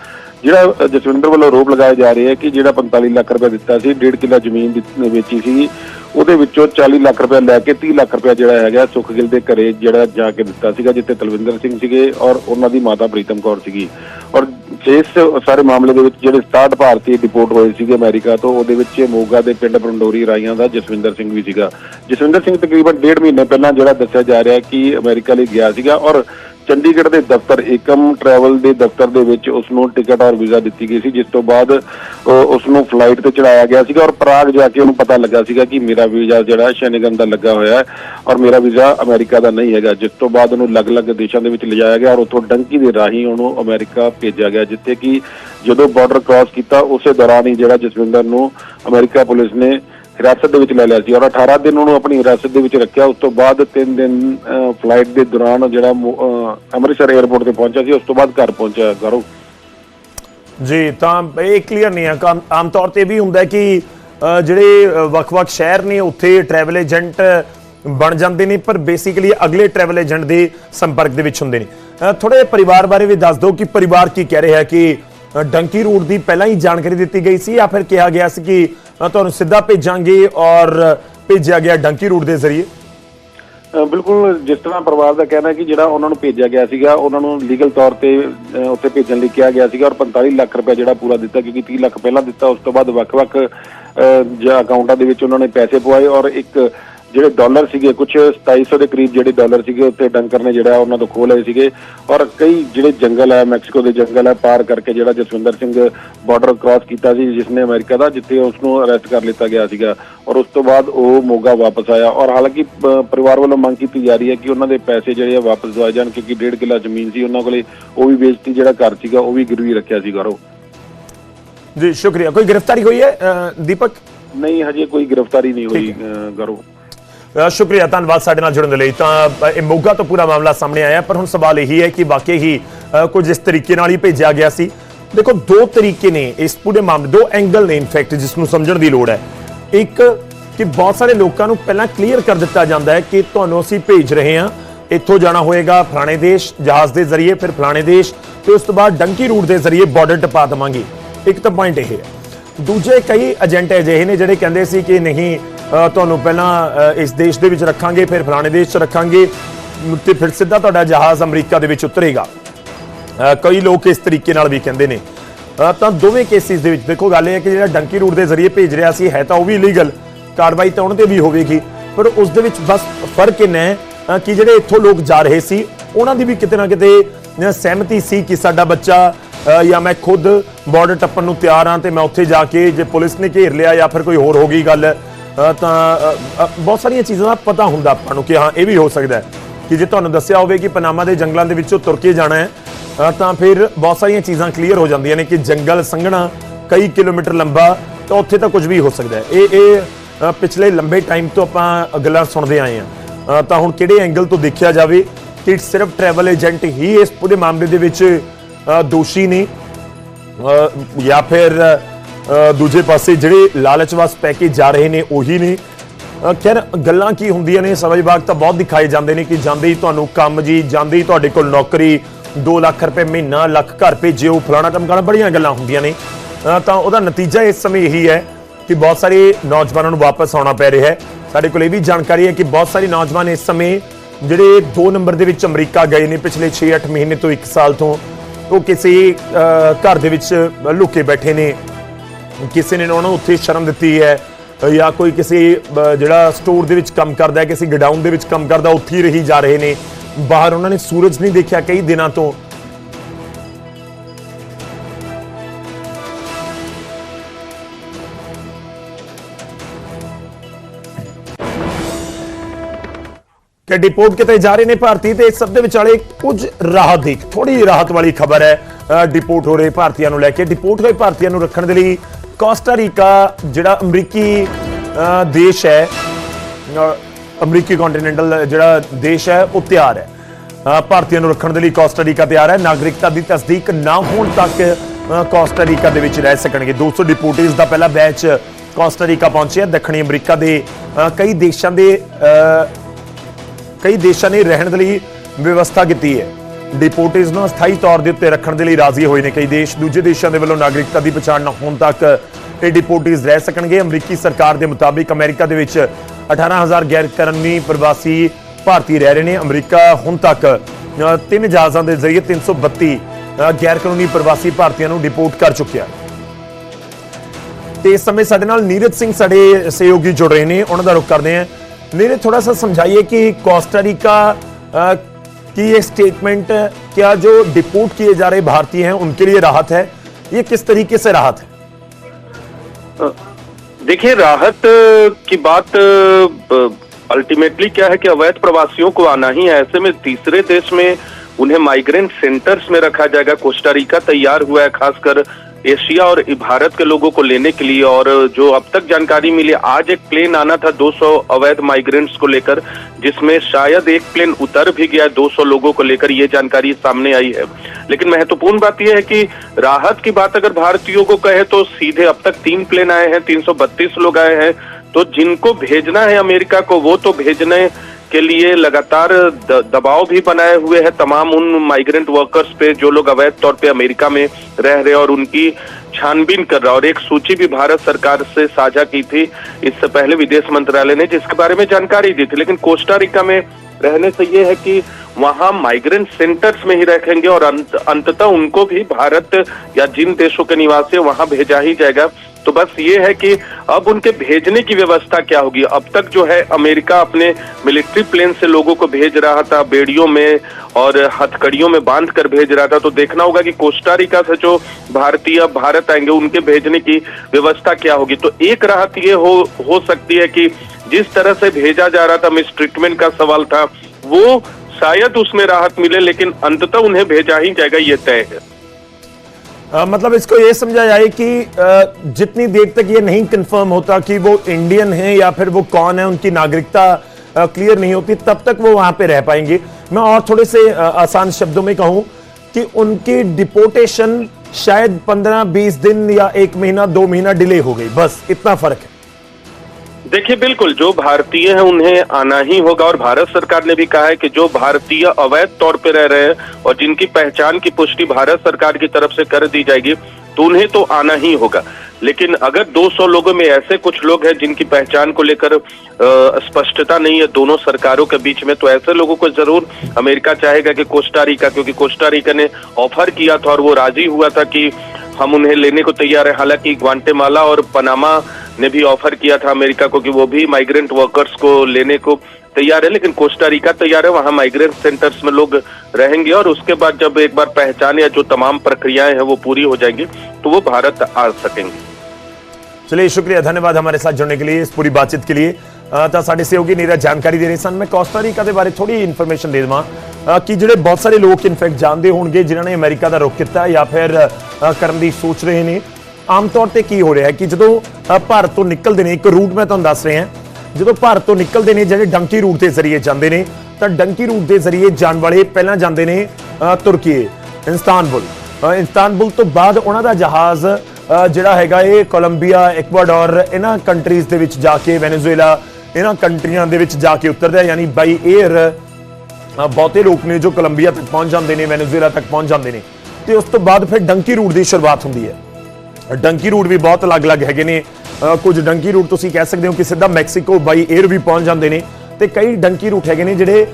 ਜਿਹੜਾ ਜਸਵਿੰਦਰ ਵੱਲੋਂ ਆਰੋਪ ਲਗਾਏ ਜਾ ਰਹੇ ਹੈ ਕਿ ਜਿਹੜਾ 45 ਲੱਖ ਰੁਪਏ ਦਿੱਤਾ ਸੀ 1.5 ਕਿੱਲਾ ਜ਼ਮੀਨ ਵੇਚੀ ਸੀ, ਉਹਦੇ ਵਿੱਚੋਂ 40 ਲੱਖ ਰੁਪਏ ਲੈ ਕੇ 30 ਲੱਖ ਰੁਪਏ ਜਿਹੜਾ ਹੈਗਾ ਸੁਖਗਿੱਲ ਦੇ ਘਰੇ ਜਿਹੜਾ ਜਾ ਕੇ ਦਿੱਤਾ ਸੀਗਾ, ਜਿੱਥੇ ਤਲਵਿੰਦਰ ਸਿੰਘ ਸੀਗੇ ਔਰ ਉਹਨਾਂ ਦੀ ਮਾਤਾ ਪ੍ਰੀਤਮ ਕੌਰ ਸੀਗੀ। ਔਰ ਇਸ ਸਾਰੇ ਮਾਮਲੇ ਦੇ ਵਿੱਚ ਜਿਹੜੇ 67 ਭਾਰਤੀ ਡਿਪੋਰਟ ਹੋਏ ਸੀਗੇ ਅਮਰੀਕਾ ਤੋਂ, ਉਹਦੇ ਵਿੱਚ ਮੋਗਾ ਦੇ ਪਿੰਡ ਪੰਡੋਰੀ ਰਾਈਆਂ ਦਾ ਜਸਵਿੰਦਰ ਸਿੰਘ ਵੀ ਸੀਗਾ। ਜਸਵਿੰਦਰ ਸਿੰਘ ਤਕਰੀਬਨ ਡੇਢ ਮਹੀਨੇ ਪਹਿਲਾਂ ਜਿਹੜਾ ਦੱਸਿਆ ਜਾ ਰਿਹਾ ਕਿ ਅਮਰੀਕਾ ਲਈ ਗਿਆ ਸੀਗਾ ਔਰ ਚੰਡੀਗੜ੍ਹ ਦੇ ਦਫ਼ਤਰ ਏਕਮ ਟਰੈਵਲ ਦੇ ਦਫ਼ਤਰ ਦੇ ਵਿੱਚ ਉਸ ਨੂੰ ਟਿਕਟ ਔਰ ਵੀਜ਼ਾ ਦਿੱਤੀ ਗਈ ਸੀ, ਜਿਸ ਤੋਂ ਬਾਅਦ ਉਸ ਨੂੰ ਫਲਾਈਟ ਤੇ ਚੜਾਇਆ ਗਿਆ ਸੀਗਾ ਔਰ ਪ੍ਰਾਗ ਜਾ ਕੇ ਉਹਨੂੰ ਪਤਾ ਲੱਗਾ ਸੀਗਾ ਕਿ ਮੇਰਾ ਵੀਜ਼ਾ ਜਿਹੜਾ ਸ਼ੈਨਗਨ ਦਾ ਲੱਗਾ ਹੋਇਆ ਹੈ ਔਰ ਮੇਰਾ ਵੀਜ਼ਾ ਅਮਰੀਕਾ ਦਾ ਨਹੀਂ ਹੈਗਾ, ਜਿਸ ਤੋਂ ਬਾਅਦ ਉਹਨੂੰ ਅਲੱਗ-ਅਲੱਗ ਦੇਸ਼ਾਂ ਦੇ ਵਿੱਚ ਲਿਜਾਇਆ ਗਿਆ ਔਰ ਉੱਥੋਂ ਡੰਕੀ ਦੇ ਰਾਹੀਂ ਉਹਨੂੰ ਅਮਰੀਕਾ ਭੇਜਿਆ ਗਿਆ, ਜਿੱਥੇ ਕਿ ਜਦੋਂ ਬਾਰਡਰ ਕ੍ਰਾਸ ਕੀਤਾ, ਉਸੇ ਦੌਰਾਨ ਹੀ ਜਿਹੜਾ ਜਸਵਿੰਦਰ ਨੂੰ ਅਮਰੀਕਾ ਪੁਲਿਸ ਨੇ ਹਿਰਾਸਤ ਦੇ ਵਿੱਚ ਲੈ ਲਿਆ ਸੀ ਔਰ 18 ਦਿਨ ਉਹਨੂੰ ਆਪਣੀ ਹਿਰਾਸਤ ਦੇ ਵਿੱਚ ਰੱਖਿਆ। ਉਸ ਤੋਂ ਬਾਅਦ 3 ਦਿਨ ਫਲਾਈਟ ਦੇ ਦੌਰਾਨ ਜਿਹੜਾ ਅੰਮ੍ਰਿਤਸਰ 에ਅਰਪੋਰਟ ਤੇ ਪਹੁੰਚਿਆ ਸੀ, ਉਸ ਤੋਂ ਬਾਅਦ ਘਰ ਪਹੁੰਚਿਆ ਗਰੋ। ਜੀ, ਤਾਂ ਇਹ ਕਲੀਅਰ ਨਹੀਂ ਹੈ ਆਮ- ਤੌਰ ਤੇ ਵੀ ਹੁੰਦਾ ਕਿ ਜਿਹੜੇ ਵੱਖ-ਵੱਖ ਸ਼ਹਿਰ ਨੇ, ਉੱਥੇ ਟਰੈਵਲ ਏਜੰਟ ਬਣ ਜਾਂਦੇ ਨੇ, ਪਰ ਬੇਸਿਕਲੀ ਅਗਲੇ ਟਰੈਵਲ ਏਜੰਟ ਦੇ ਸੰਪਰਕ ਦੇ ਵਿੱਚ ਹੁੰਦੇ ਨੇ। ਥੋੜੇ ਪਰਿਵਾਰ ਬਾਰੇ ਵੀ ਦੱਸ ਦਿਓ ਕਿ ਪਰਿਵਾਰ ਕੀ ਕਹਿ ਰਿਹਾ ਕਿ ਡੰਕੀ ਰੂਟ ਦੀ ਪਹਿਲਾਂ ਹੀ ਜਾਣਕਾਰੀ ਦਿੱਤੀ ਗਈ ਸੀ ਜਾਂ ਫਿਰ ਕਿਹਾ ਗਿਆ ਸੀ ਕਿ ਤੁਹਾਨੂੰ ਸਿੱਧਾ ਭੇਜਾਂਗੇ ਔਰ ਭੇਜਿਆ ਗਿਆ ਡੰਕੀ ਰੂਟ ਦੇ ਜ਼ਰੀਏ? ਬਿਲਕੁਲ ਜਿਸ ਤਰ੍ਹਾਂ ਪਰਿਵਾਰ ਦਾ ਕਹਿਣਾ ਹੈ ਕਿ ਜਿਹੜਾ ਉਹਨਾਂ ਨੂੰ ਭੇਜਿਆ ਗਿਆ ਸੀਗਾ ਉਹਨਾਂ ਨੂੰ ਲੀਗਲ ਤੌਰ ਤੇ ਉੱਥੇ ਭੇਜਣ ਲਈ ਕਿਹਾ ਗਿਆ ਸੀਗਾ ਔਰ 45 ਲੱਖ ਰੁਪਏ ਜਿਹੜਾ ਪੂਰਾ ਦਿੱਤਾ ਕਿਉਂਕਿ 30 ਲੱਖ ਪਹਿਲਾਂ ਦਿੱਤਾ ਉਸ ਤੋਂ ਬਾਅਦ ਵੱਖ-ਵੱਖ ਅਹ, ਜਾਂ ਅਕਾਊਂਟਾਂ ਦੇ ਵਿੱਚ ਉਹਨਾਂ ਨੇ ਪੈਸੇ ਪਵਾਏ ਔਰ ਇੱਕ ਜਿਹੜੇ ਡਾਲਰ ਸੀਗੇ ਕੁਝ 2700 ਦੇ ਕਰੀਬ ਜਿਹੜੇ ਡਾਲਰ ਸੀਗੇ ਉੱਥੇ ਡੰਕਰ ਨੇ ਜਿਹੜਾ ਉਹਨਾਂ ਤੋਂ ਖੋਹ ਲਏ ਸੀਗੇ। ਔਰ ਕਈ ਜਿਹੜੇ ਜੰਗਲ ਹੈ ਮੈਕਸੀਕੋ ਦੇ ਜੰਗਲ ਹੈ ਪਾਰ ਕਰਕੇ ਜਿਹੜਾ ਜਸਵਿੰਦਰ ਸਿੰਘ ਬਾਰਡਰ ਕ੍ਰਾਸ ਕੀਤਾ ਸੀ ਜਿਸ ਨੇ ਅਮਰੀਕਾ ਦਾ ਜਿੱਥੇ ਉਸ ਨੂੰ ਅਰੈਸਟ ਕਰ ਲਿੱਤਾ ਗਿਆ ਸੀਗਾ। ਔਰ ਉਸ ਤੋਂ ਬਾਅਦ ਉਹ ਮੋਗਾ ਵਾਪਸ ਆਇਆ। ਔਰ ਹਾਲਾਂਕਿ ਪਰਿਵਾਰ ਵੱਲੋਂ ਮੰਗ ਕੀਤੀ ਜਾ ਰਹੀ ਹੈ ਕਿ ਉਹਨਾਂ ਦੇ ਪੈਸੇ ਜਿਹੜੇ ਆ ਵਾਪਸ ਦਵਾਏ ਜਾਣ ਕਿਉਂਕਿ ਡੇਢ ਕਿੱਲਾ ਜ਼ਮੀਨ ਸੀ ਉਹਨਾਂ ਕੋਲੇ ਉਹ ਵੀ ਵੇਚਤੀ ਜਿਹੜਾ ਘਰ ਸੀਗਾ ਉਹ ਵੀ ਗਿਰਵੀ ਰੱਖਿਆ ਸੀ ਗੌਰਵ ਜੀ ਸ਼ੁਕਰੀਆ। ਕੋਈ ਗ੍ਰਿਫਤਾਰੀ ਹੋਈ ਹੈ ਦੀਪਕ? ਨਹੀਂ ਹਜੇ ਕੋਈ ਗ੍ਰਿਫਤਾਰੀ ਨਹੀਂ ਹੋਈ ਅ, ਸ਼ੁਕਰੀਆ ਧੰਨਵਾਦ ਸਾਡੇ ਨਾਲ ਜੁੜਨ ਦੇ ਲਈ। ਤਾਂ ਇਹ ਮੋਗਾ ਤੋਂ ਪੂਰਾ ਮਾਮਲਾ ਸਾਹਮਣੇ ਆਇਆ ਪਰ ਹੁਣ ਸਵਾਲ ਇਹੀ ਹੈ ਕਿ ਵਾਕਈ ਹੀ ਕੁਝ ਇਸ ਤਰੀਕੇ ਨਾਲ ਹੀ ਭੇਜਿਆ ਗਿਆ ਸੀ। ਦੇਖੋ, ਦੋ ਤਰੀਕੇ ਨੇ ਇਸ ਪੂਰੇ ਮਾਮਲੇ, ਦੋ ਐਂਗਲ ਨੇ ਇਨਫੈਕਟ ਜਿਸ ਨੂੰ ਸਮਝਣ ਦੀ ਲੋੜ ਹੈ। ਇੱਕ, ਕਿ ਬਹੁਤ ਸਾਰੇ ਲੋਕਾਂ ਨੂੰ ਪਹਿਲਾਂ ਕਲੀਅਰ ਕਰ ਦਿੱਤਾ ਜਾਂਦਾ ਹੈ ਕਿ ਤੁਹਾਨੂੰ ਅਸੀਂ ਭੇਜ ਰਹੇ ਹਾਂ। ਇੱਥੋਂ ਜਾਣਾ ਹੋਏਗਾ ਫਲਾਣੇ ਦੇਸ਼, ਜਹਾਜ਼ ਦੇ ਜ਼ਰੀਏ, ਫਿਰ ਫਲਾਣੇ ਦੇਸ਼, ਤੇ ਉਸ ਤੋਂ ਬਾਅਦ ਡੰਕੀ ਰੂਟ ਦੇ ਜ਼ਰੀਏ ਬਾਰਡਰ ਟਪਾ ਦੇਵਾਂਗੇ। ਇੱਕ ਤਾਂ ਪੁਆਇੰਟ ਇਹ ਹੈ। ਦੂਜੇ ਕਈ ਏਜੰਟ ਅਜਿਹੇ ਨੇ ਜਿਹੜੇ ਕਹਿੰਦੇ ਸੀ ਕਿ ਨਹੀਂ ਤੁਹਾਨੂੰ ਪਹਿਲਾਂ ਇਸ ਦੇਸ਼ ਦੇ ਵਿੱਚ ਰੱਖਾਂਗੇ ਫਿਰ ਫਲਾਣੇ ਦੇਸ਼ 'ਚ ਰੱਖਾਂਗੇ ਮ, ਤੇ ਫਿਰ ਸਿੱਧਾ ਤੁਹਾਡਾ ਜਹਾਜ਼ ਅਮਰੀਕਾ ਦੇ ਵਿੱਚ ਉਤਰੇਗਾ। ਕਈ ਲੋਕ ਇਸ ਤਰੀਕੇ ਨਾਲ ਵੀ ਕਹਿੰਦੇ ਨੇ। ਤਾਂ ਦੋਵੇਂ ਕੇਸਿਸ ਦੇ ਵਿੱਚ ਦੇਖੋ ਗੱਲ ਇਹ ਹੈ ਕਿ ਜਿਹੜਾ ਡੰਕੀ ਰੂਟ ਦੇ ਜ਼ਰੀਏ ਭੇਜ ਰਿਹਾ ਸੀ ਹੈ ਤਾਂ ਉਹ ਵੀ ਇਲੀਗਲ ਕਾਰਵਾਈ ਤਾਂ ਉਹਨਾਂ ਤੇ ਵੀ ਹੋਵੇਗੀ। ਪਰ ਉਸ ਦੇ ਵਿੱਚ ਬਸ ਫ਼ਰਕ ਇੰਨਾ ਹੈ ਕਿ ਜਿਹੜੇ ਇੱਥੋਂ ਲੋਕ ਜਾ ਰਹੇ ਸੀ ਉਹਨਾਂ ਦੀ ਵੀ ਕਿਤੇ ਨਾ ਕਿਤੇ ਸਹਿਮਤੀ ਸੀ ਕਿ ਸਾਡਾ ਬੱਚਾ ਜਾਂ ਮੈਂ ਖੁਦ ਬਾਰਡਰ ਟੱਪਣ ਨੂੰ ਤਿਆਰ ਹਾਂ ਤੇ ਮੈਂ ਉੱਥੇ ਜਾ ਕੇ ਜੇ ਪੁਲਿਸ ਨੇ ਘੇਰ ਲਿਆ ਜਾਂ ਫਿਰ ਕੋਈ ਹੋਰ ਹੋ ਗਈ ਗੱਲ ਤਾਂ ਬਹੁਤ ਸਾਰੀਆਂ ਚੀਜ਼ਾਂ ਦਾ ਪਤਾ ਹੁੰਦਾ ਆਪਾਂ ਨੂੰ ਕਿ ਹਾਂ, ਇਹ ਵੀ ਹੋ ਸਕਦਾ ਹੈ। ਕਿ ਜੇ ਤੁਹਾਨੂੰ ਦੱਸਿਆ ਹੋਵੇ ਕਿ ਪਨਾਮਾ ਦੇ ਜੰਗਲਾਂ ਦੇ ਵਿੱਚੋਂ ਤੁਰ ਕੇ ਜਾਣਾ ਹੈ ਤਾਂ ਫਿਰ ਬਹੁਤ ਸਾਰੀਆਂ ਚੀਜ਼ਾਂ ਕਲੀਅਰ ਹੋ ਜਾਂਦੀਆਂ ਨੇ ਕਿ ਜੰਗਲ ਸੰਘਣਾ ਕਈ ਕਿਲੋਮੀਟਰ ਲੰਬਾ, ਤਾਂ ਉੱਥੇ ਤਾਂ ਕੁਝ ਵੀ ਹੋ ਸਕਦਾ ਹੈ। ਇਹ ਇਹ ਪਿਛਲੇ ਲੰਬੇ ਟਾਈਮ ਤੋਂ ਆਪਾਂ ਗੱਲਾਂ ਸੁਣਦੇ ਆਏ ਹਾਂ। ਤਾਂ ਹੁਣ ਕਿਹੜੇ ਐਂਗਲ ਤੋਂ ਦੇਖਿਆ ਜਾਵੇ ਕਿ ਸਿਰਫ ਟਰੈਵਲ ਏਜੰਟ ਹੀ ਇਸ ਪੂਰੇ ਮਾਮਲੇ ਦੇ ਵਿੱਚ ਦੋਸ਼ੀ ਨੇ ਜਾਂ ਫਿਰ ਦੂਜੇ ਪਾਸੇ ਜਿਹੜੇ ਲਾਲਚ ਵਸ ਪੈ ਕੇ ਜਾ ਰਹੇ ਨੇ, ਉਹੀ ਨੇ। ਖੈਰ, ਗੱਲਾਂ ਕੀ ਹੁੰਦੀਆਂ ਨੇ? ਸਮਾਜ ਵਿਭਾਗ ਤਾਂ ਬਹੁਤ ਦਿਖਾਏ ਜਾਂਦੇ ਨੇ ਕਿ ਜਾਂਦੇ ਹੀ ਤੁਹਾਨੂੰ ਕੰਮ ਜੀ, ਜਾਂਦੇ ਹੀ ਤੁਹਾਡੇ ਕੋਲ ਨੌਕਰੀ 2 ਲੱਖ ਰੁਪਏ ਮਹੀਨਾ, ਲੱਖ ਘਰ ਭੇਜਿਓ, ਫਲਾਣਾ ਟਮਕਾਣਾ ਬੜੀਆਂ ਗੱਲਾਂ ਹੁੰਦੀਆਂ ਨੇ। ਤਾਂ ਉਹਦਾ ਨਤੀਜਾ ਇਸ ਸਮੇਂ ਇਹੀ ਹੈ ਕਿ ਬਹੁਤ ਸਾਰੇ ਨੌਜਵਾਨਾਂ ਨੂੰ ਵਾਪਸ ਆਉਣਾ ਪੈ ਰਿਹਾ ਹੈ। ਸਾਡੇ ਕੋਲ ਇਹ ਵੀ ਜਾਣਕਾਰੀ ਹੈ ਕਿ ਬਹੁਤ ਸਾਰੇ ਨੌਜਵਾਨ ਇਸ ਸਮੇਂ ਜਿਹੜੇ 2 ਨੰਬਰ ਦੇ ਵਿੱਚ ਅਮਰੀਕਾ ਗਏ ਨੇ ਪਿਛਲੇ 6-8 ਮਹੀਨੇ ਤੋਂ 1 ਸਾਲ ਤੋਂ, ਉਹ ਕਿਸੇ ਘਰ ਦੇ ਵਿੱਚ ਲੁਕੇ ਬੈਠੇ ਨੇ। ਕਿਸੇ ਨੇ ਉਹਨਾਂ ਨੂੰ ਉੱਥੇ ਸ਼ਰਮ ਦਿੱਤੀ ਹੈ ਜਾਂ ਕੋਈ ਕਿਸੇ ਅ, ਜਿਹੜਾ ਸਟੋਰ ਦੇ ਵਿੱਚ ਕੰਮ ਕਰਦਾ ਹੈ ਕਿਸੇ ਗਡਾਊਨ ਦੇ ਵਿੱਚ ਕੰਮ ਕਰਦਾ ਉੱਥੇ ਹੀ ਰਹੀ ਜਾ ਰਹੇ ਨੇ। ਬਾਹਰ ਉਹਨਾਂ ਨੇ ਸੂਰਜ ਨਹੀਂ ਦੇਖਿਆ ਕਈ ਦਿਨਾਂ ਤੋਂ। ਕਿ ਡਿਪੋਰਟ ਕਿਤੇ ਜਾ ਰਹੇ ਨੇ ਭਾਰਤੀ ਤੇ ਇਸ ਸਭ ਦੇ ਵਿਚਾਲੇ ਕੁਝ ਰਾਹਤ ਦੀ ਥੋੜੀ ਰਾਹਤ ਵਾਲੀ ਖਬਰ ਹੈ ਅ, ਡਿਪੋਰਟ ਹੋ ਰਹੇ ਭਾਰਤੀਆਂ ਨੂੰ ਲੈ ਕੇ। ਡਿਪੋਰਟ ਹੋਏ ਭਾਰਤੀਆਂ ਨੂੰ ਰੱਖਣ ਦੇ ਲਈ ਕੋਸਟਾਰੀਕਾ ਜਿਹੜਾ ਅਮਰੀਕੀ ਦੇਸ਼ ਹੈ ਅਮਰੀਕੀ ਕੰਟੀਨੈਂਟਲ ਜਿਹੜਾ ਦੇਸ਼ ਹੈ, ਉਹ ਤਿਆਰ ਹੈ। ਭਾਰਤੀਆਂ ਨੂੰ ਰੱਖਣ ਦੇ ਲਈ ਕੋਸਟਾਰੀਕਾ ਤਿਆਰ ਹੈ। ਨਾਗਰਿਕਤਾ ਦੀ ਤਸਦੀਕ ਨਾ ਹੋਣ ਤੱਕ ਕੋਸਟਾਰੀਕਾ ਦੇ ਵਿੱਚ ਰਹਿ ਸਕਣਗੇ। 200 ਡਿਪੋਰਟੀਜ਼ ਦਾ ਪਹਿਲਾ ਬੈਚ ਕੋਸਟਾਰੀਕਾ ਪਹੁੰਚਿਆ ਦੱਖਣੀ ਅਮਰੀਕਾ ਦੇ ਕਈ ਦੇਸ਼ਾਂ ਦੇ ਕਈ ਦੇਸ਼ਾਂ ਨੇ ਰਹਿਣ ਦੇ ਲਈ ਵਿਵਸਥਾ ਕੀਤੀ ਹੈ। ਡਿਪੋਰਟੇਜ਼ ਨੂੰ ਸਥਾਈ ਤੌਰ ਦੇ ਉੱਤੇ ਰੱਖਣ ਦੇ ਲਈ ਰਾਜ਼ੀ ਹੋਏ ਨੇ। ਕਈ ਦੇਸ਼ ਦੂਜੇ ਦੇਸ਼ਾਂ ਦੇ ਵੱਲੋਂ ਨਾਗਰਿਕਤਾ ਦੀ ਪਛਾਣ ਨਾ ਹੋਣ ਤੱਕ ਇਹ ਡਿਪੋਰਟੇਜ਼ ਰਹਿ ਸਕਣਗੇ। ਅਮਰੀਕੀ ਸਰਕਾਰ ਦੇ ਮੁਤਾਬਿਕ ਅਮਰੀਕਾ ਦੇ ਵਿੱਚ 18000 ਗੈਰ ਕਾਨੂੰਨੀ ਪ੍ਰਵਾਸੀ ਭਾਰਤੀ ਰਹਿ ਰਹੇ ਨੇ। ਅਮਰੀਕਾ ਹੁਣ ਤੱਕ ਤਿੰਨ ਜਹਾਜ਼ਾਂ ਦੇ ਜ਼ਰੀਏ 332 ਗੈਰ ਕਾਨੂੰਨੀ ਪ੍ਰਵਾਸੀ ਭਾਰਤੀਆਂ ਨੂੰ ਡਿਪੋਰਟ ਕਰ ਚੁੱਕਿਆ ਤੇ ਇਸ ਸਮੇਂ ਸਾਡੇ ਨਾਲ ਨੀਰਜ ਸਿੰਘ ਸਾਡੇ ਸਹਿਯੋਗੀ ਜੁੜ ਰਹੇ ਨੇ। ਉਹਨਾਂ ਦਾ ਰੁਕ ਕਰਦੇ ਆ ਨੀਰਜ ਥੋੜਾ ਸਾ ਸਮਝਾਈਏ ਕਿ ਕੋਸਟਾਰੀਕਾ की ये स्टेटमेंट क्या जो डिपोर्ट किए जा रहे भारतीय हैं, उनके लिए राहत है? ये किस तरीके से राहत है? देखिए, राहत की बात अल्टीमेटली क्या है कि अवैध प्रवासियों को आना ही है। ऐसे में तीसरे देश में उन्हें माइग्रेंट सेंटर्स में रखा जाएगा। कोस्टारिका तैयार हुआ है, खासकर एशिया और भारत के लोगों को लेने के लिए और जो अब तक जानकारी मिली, आज एक प्लेन आना था 200 अवैध माइग्रेंट्स को लेकर, जिसमें शायद एक प्लेन उतर भी गया 200 लोगों को लेकर, ये जानकारी सामने आई है। लेकिन महत्वपूर्ण बात यह है कि राहत की बात अगर भारतीयों को कहे तो सीधे अब तक तीन प्लेन आए हैं 332 लोग आए हैं। तो जिनको भेजना है अमेरिका को, वो तो भेजने के लिए लगातार दबाव भी बनाए हुए है तमाम उन माइग्रेंट वर्कर्स पे जो लोग अवैध तौर पे अमेरिका में रह रहे और उनकी छानबीन कर रहा और एक सूची भी भारत सरकार से साझा की थी इससे पहले विदेश मंत्रालय ने जिसके बारे में जानकारी दी थी। लेकिन कोस्टारिका में रहने से ये है कि वहाँ माइग्रेंट सेंटर्स में ही रखेंगे और अंत, अंततः उनको भी भारत या जिन देशों के निवासी वहाँ भेजा ही जाएगा। तो बस ये है कि अब उनके भेजने की व्यवस्था क्या होगी? अब तक जो है अमेरिका अपने मिलिट्री प्लेन से लोगों को भेज रहा था, बेड़ियों में और हथकड़ियों में बाँध कर भेज रहा था। तो देखना होगा कि कोस्टारिका से जो भारतीय, भारत आएँगे, उनके भेजने की व्यवस्था क्या होगी? तो एक राहत ये हो हो सकती है कि जिस तरह से भेजा जा रहा था, मिस ट्रीटमेंट का सवाल था, वो शायद उसमें राहत मिले, लेकिन अंततः उन्हें भेजा ही जाएगा, ये तय है। अ, मतलब इसको ये समझा जाए कि आ, जितनी देर तक ये नहीं कंफर्म होता कि वो इंडियन है या फिर वो कौन है उनकी नागरिकता क्लियर नहीं होती तब तक वो वहाँ पे रह पाएँगे। मैं और थोड़े से आ, आसान शब्दों में कहूँ कि उनकी डिपोर्टेशन शायद 15-20 दिन या एक महीना दो महीना डिले हो गई। बस इतना फ़र्क है। देखिए, बिल्कुल, जो भारतीय हैं, उन्हें आना ही होगा और भारत सरकार ने भी कहा है कि जो भारतीय अवैध तौर पर रह रहे हैं और जिनकी पहचान की पुष्टि भारत सरकार की तरफ़ से कर दी जाएगी तो उन्हें तो आना ही होगा। लेकिन अगर 200 लोगों में ऐसे कुछ लोग हैं, जिनकी पहचान को लेकर स्पष्टता नहीं है दोनों सरकारों के बीच में तो ऐसे लोगों को ज़रूर अमेरिका चाहेगा कि कोस्टारिका क्योंकि कोस्टारिका ने ऑफ़र किया था और वो राज़ी हुआ था कि हम उन्हें लेने को तैयार है। हालाँकि ग्वांटेमाला और पनामा ने भी ऑफर किया था अमेरिका को कि वो भी माइग्रेंट वर्कर्स को लेने को तैयार है लेकिन कोस्टारिका तैयार है वहां माइग्रेंट सेंटर्स में लोग रहेंगे और उसके बाद जब एक बार पहचान या जो तमाम प्रक्रियाएं हैं वो पूरी हो जाएंगी तो वो भारत आ सकेंगे ਚਲਿਏ ਸ਼ੁਕਰੀਆ ਧੰਨਵਾਦ ਹਮਾਰੇ ਸਾਥ ਜੁੜਨੇ के लिए इस पूरी बातचीत के लिए ਅ, ਤਾਂ ਸਾਡੇ ਸਹਿਯੋਗੀ ਨੀਰਜ ਜਾਣਕਾਰੀ ਦੇ ਰਹੇ ਸਨ ਮੈਂ ਕੋਸਟਾਰੀਕਾ ਦੇ ਬਾਰੇ ਥੋੜੀ ਇਨਫੋਰਮੇਸ਼ਨ ਦੇ ਦੇਵਾਂ ਅ, ਕਿ ਜਿਹੜੇ ਬਹੁਤ ਸਾਰੇ ਲੋਕ ਇਨਫੈਕਟ ਜਾਣਦੇ ਹੋਣਗੇ ਜਿਨ੍ਹਾਂ ਨੇ ਅਮਰੀਕਾ ਦਾ ਰੁਖ ਕੀਤਾ ਜਾਂ ਫਿਰ ਅ, ਕਰਨ ਦੀ ਸੋਚ ਰਹੇ ਨੇ ਆਮ ਤੌਰ ਤੇ ਕੀ ਹੋ ਰਿਹਾ ਹੈ ਕਿ ਜਦੋਂ ਭਾਰਤ ਤੋਂ ਨਿਕਲਦੇ ਨੇ ਇੱਕ ਰੂਟ ਮੈਂ ਤੁਹਾਨੂੰ ਦੱਸ ਰਿਹਾ ਜਦੋਂ ਭਾਰਤ ਤੋਂ ਨਿਕਲਦੇ ਨੇ ਜਿਹੜੇ ਡੰਕੀ ਰੂਟ ਦੇ ਜ਼ਰੀਏ ਜਾਂਦੇ ਨੇ ਤਾਂ ਡੰਕੀ ਰੂਟ ਦੇ ਜ਼ਰੀਏ ਜਾਣ ਵਾਲੇ ਪਹਿਲਾਂ ਜਾਂਦੇ ਨੇ ਅ, ਤੁਰਕੀ ਇਸਤਾਨਬੁਲ। ਇਸਤਾਨਬੁਲ ਤੋਂ ਬਾਅਦ ਉਹਨਾਂ ਦਾ ਜਹਾਜ਼ ਜਿਹੜਾ ਹੈਗਾ ਇਹ ਕੋਲੰਬੀਆ ਐਕਵਾਡੋਰ ਇਹਨਾਂ ਕੰਟਰੀਜ਼ ਦੇ ਵਿੱਚ ਜਾ ਕੇ ਵੈਨੇਜ਼ੁਏਲਾ ਇਹਨਾਂ ਕੰਟਰੀਆਂ ਦੇ ਵਿੱਚ ਜਾ ਕੇ ਉਤਰਦਾ ਯਾਨੀ ਬਾਈ 에ਅਰ ਬਹੁਤੇ ਲੋਕ ਨੇ ਜੋ ਕੋਲੰਬੀਆ ਤੱਕ ਪਹੁੰਚ ਜਾਂਦੇ ਨੇ ਵੈਨੇਜ਼ੁਏਲਾ ਤੱਕ ਪਹੁੰਚ ਜਾਂਦੇ ਨੇ। ਤੇ ਉਸ ਤੋਂ ਬਾਅਦ ਫਿਰ ਡੰਕੀ ਰੂਟ ਦੀ ਸ਼ੁਰੂਆਤ ਹੁੰਦੀ ਹੈ। ਡੰਕੀ ਰੂਟ ਵੀ ਬਹੁਤ ਅਲੱਗ-ਅਲੱਗ ਹੈਗੇ ਨੇ। ਕੁਝ ਡੰਕੀ ਰੂਟ ਤੁਸੀਂ ਕਹਿ ਸਕਦੇ ਹੋ ਕਿ ਸਿੱਧਾ ਮੈਕਸੀਕੋ ਬਾਈ 에ਅਰ ਵੀ ਪਹੁੰਚ ਜਾਂਦੇ ਨੇ ਤੇ ਕਈ ਡੰਕੀ ਰੂਟ ਹੈਗੇ ਨੇ ਜਿਹੜੇ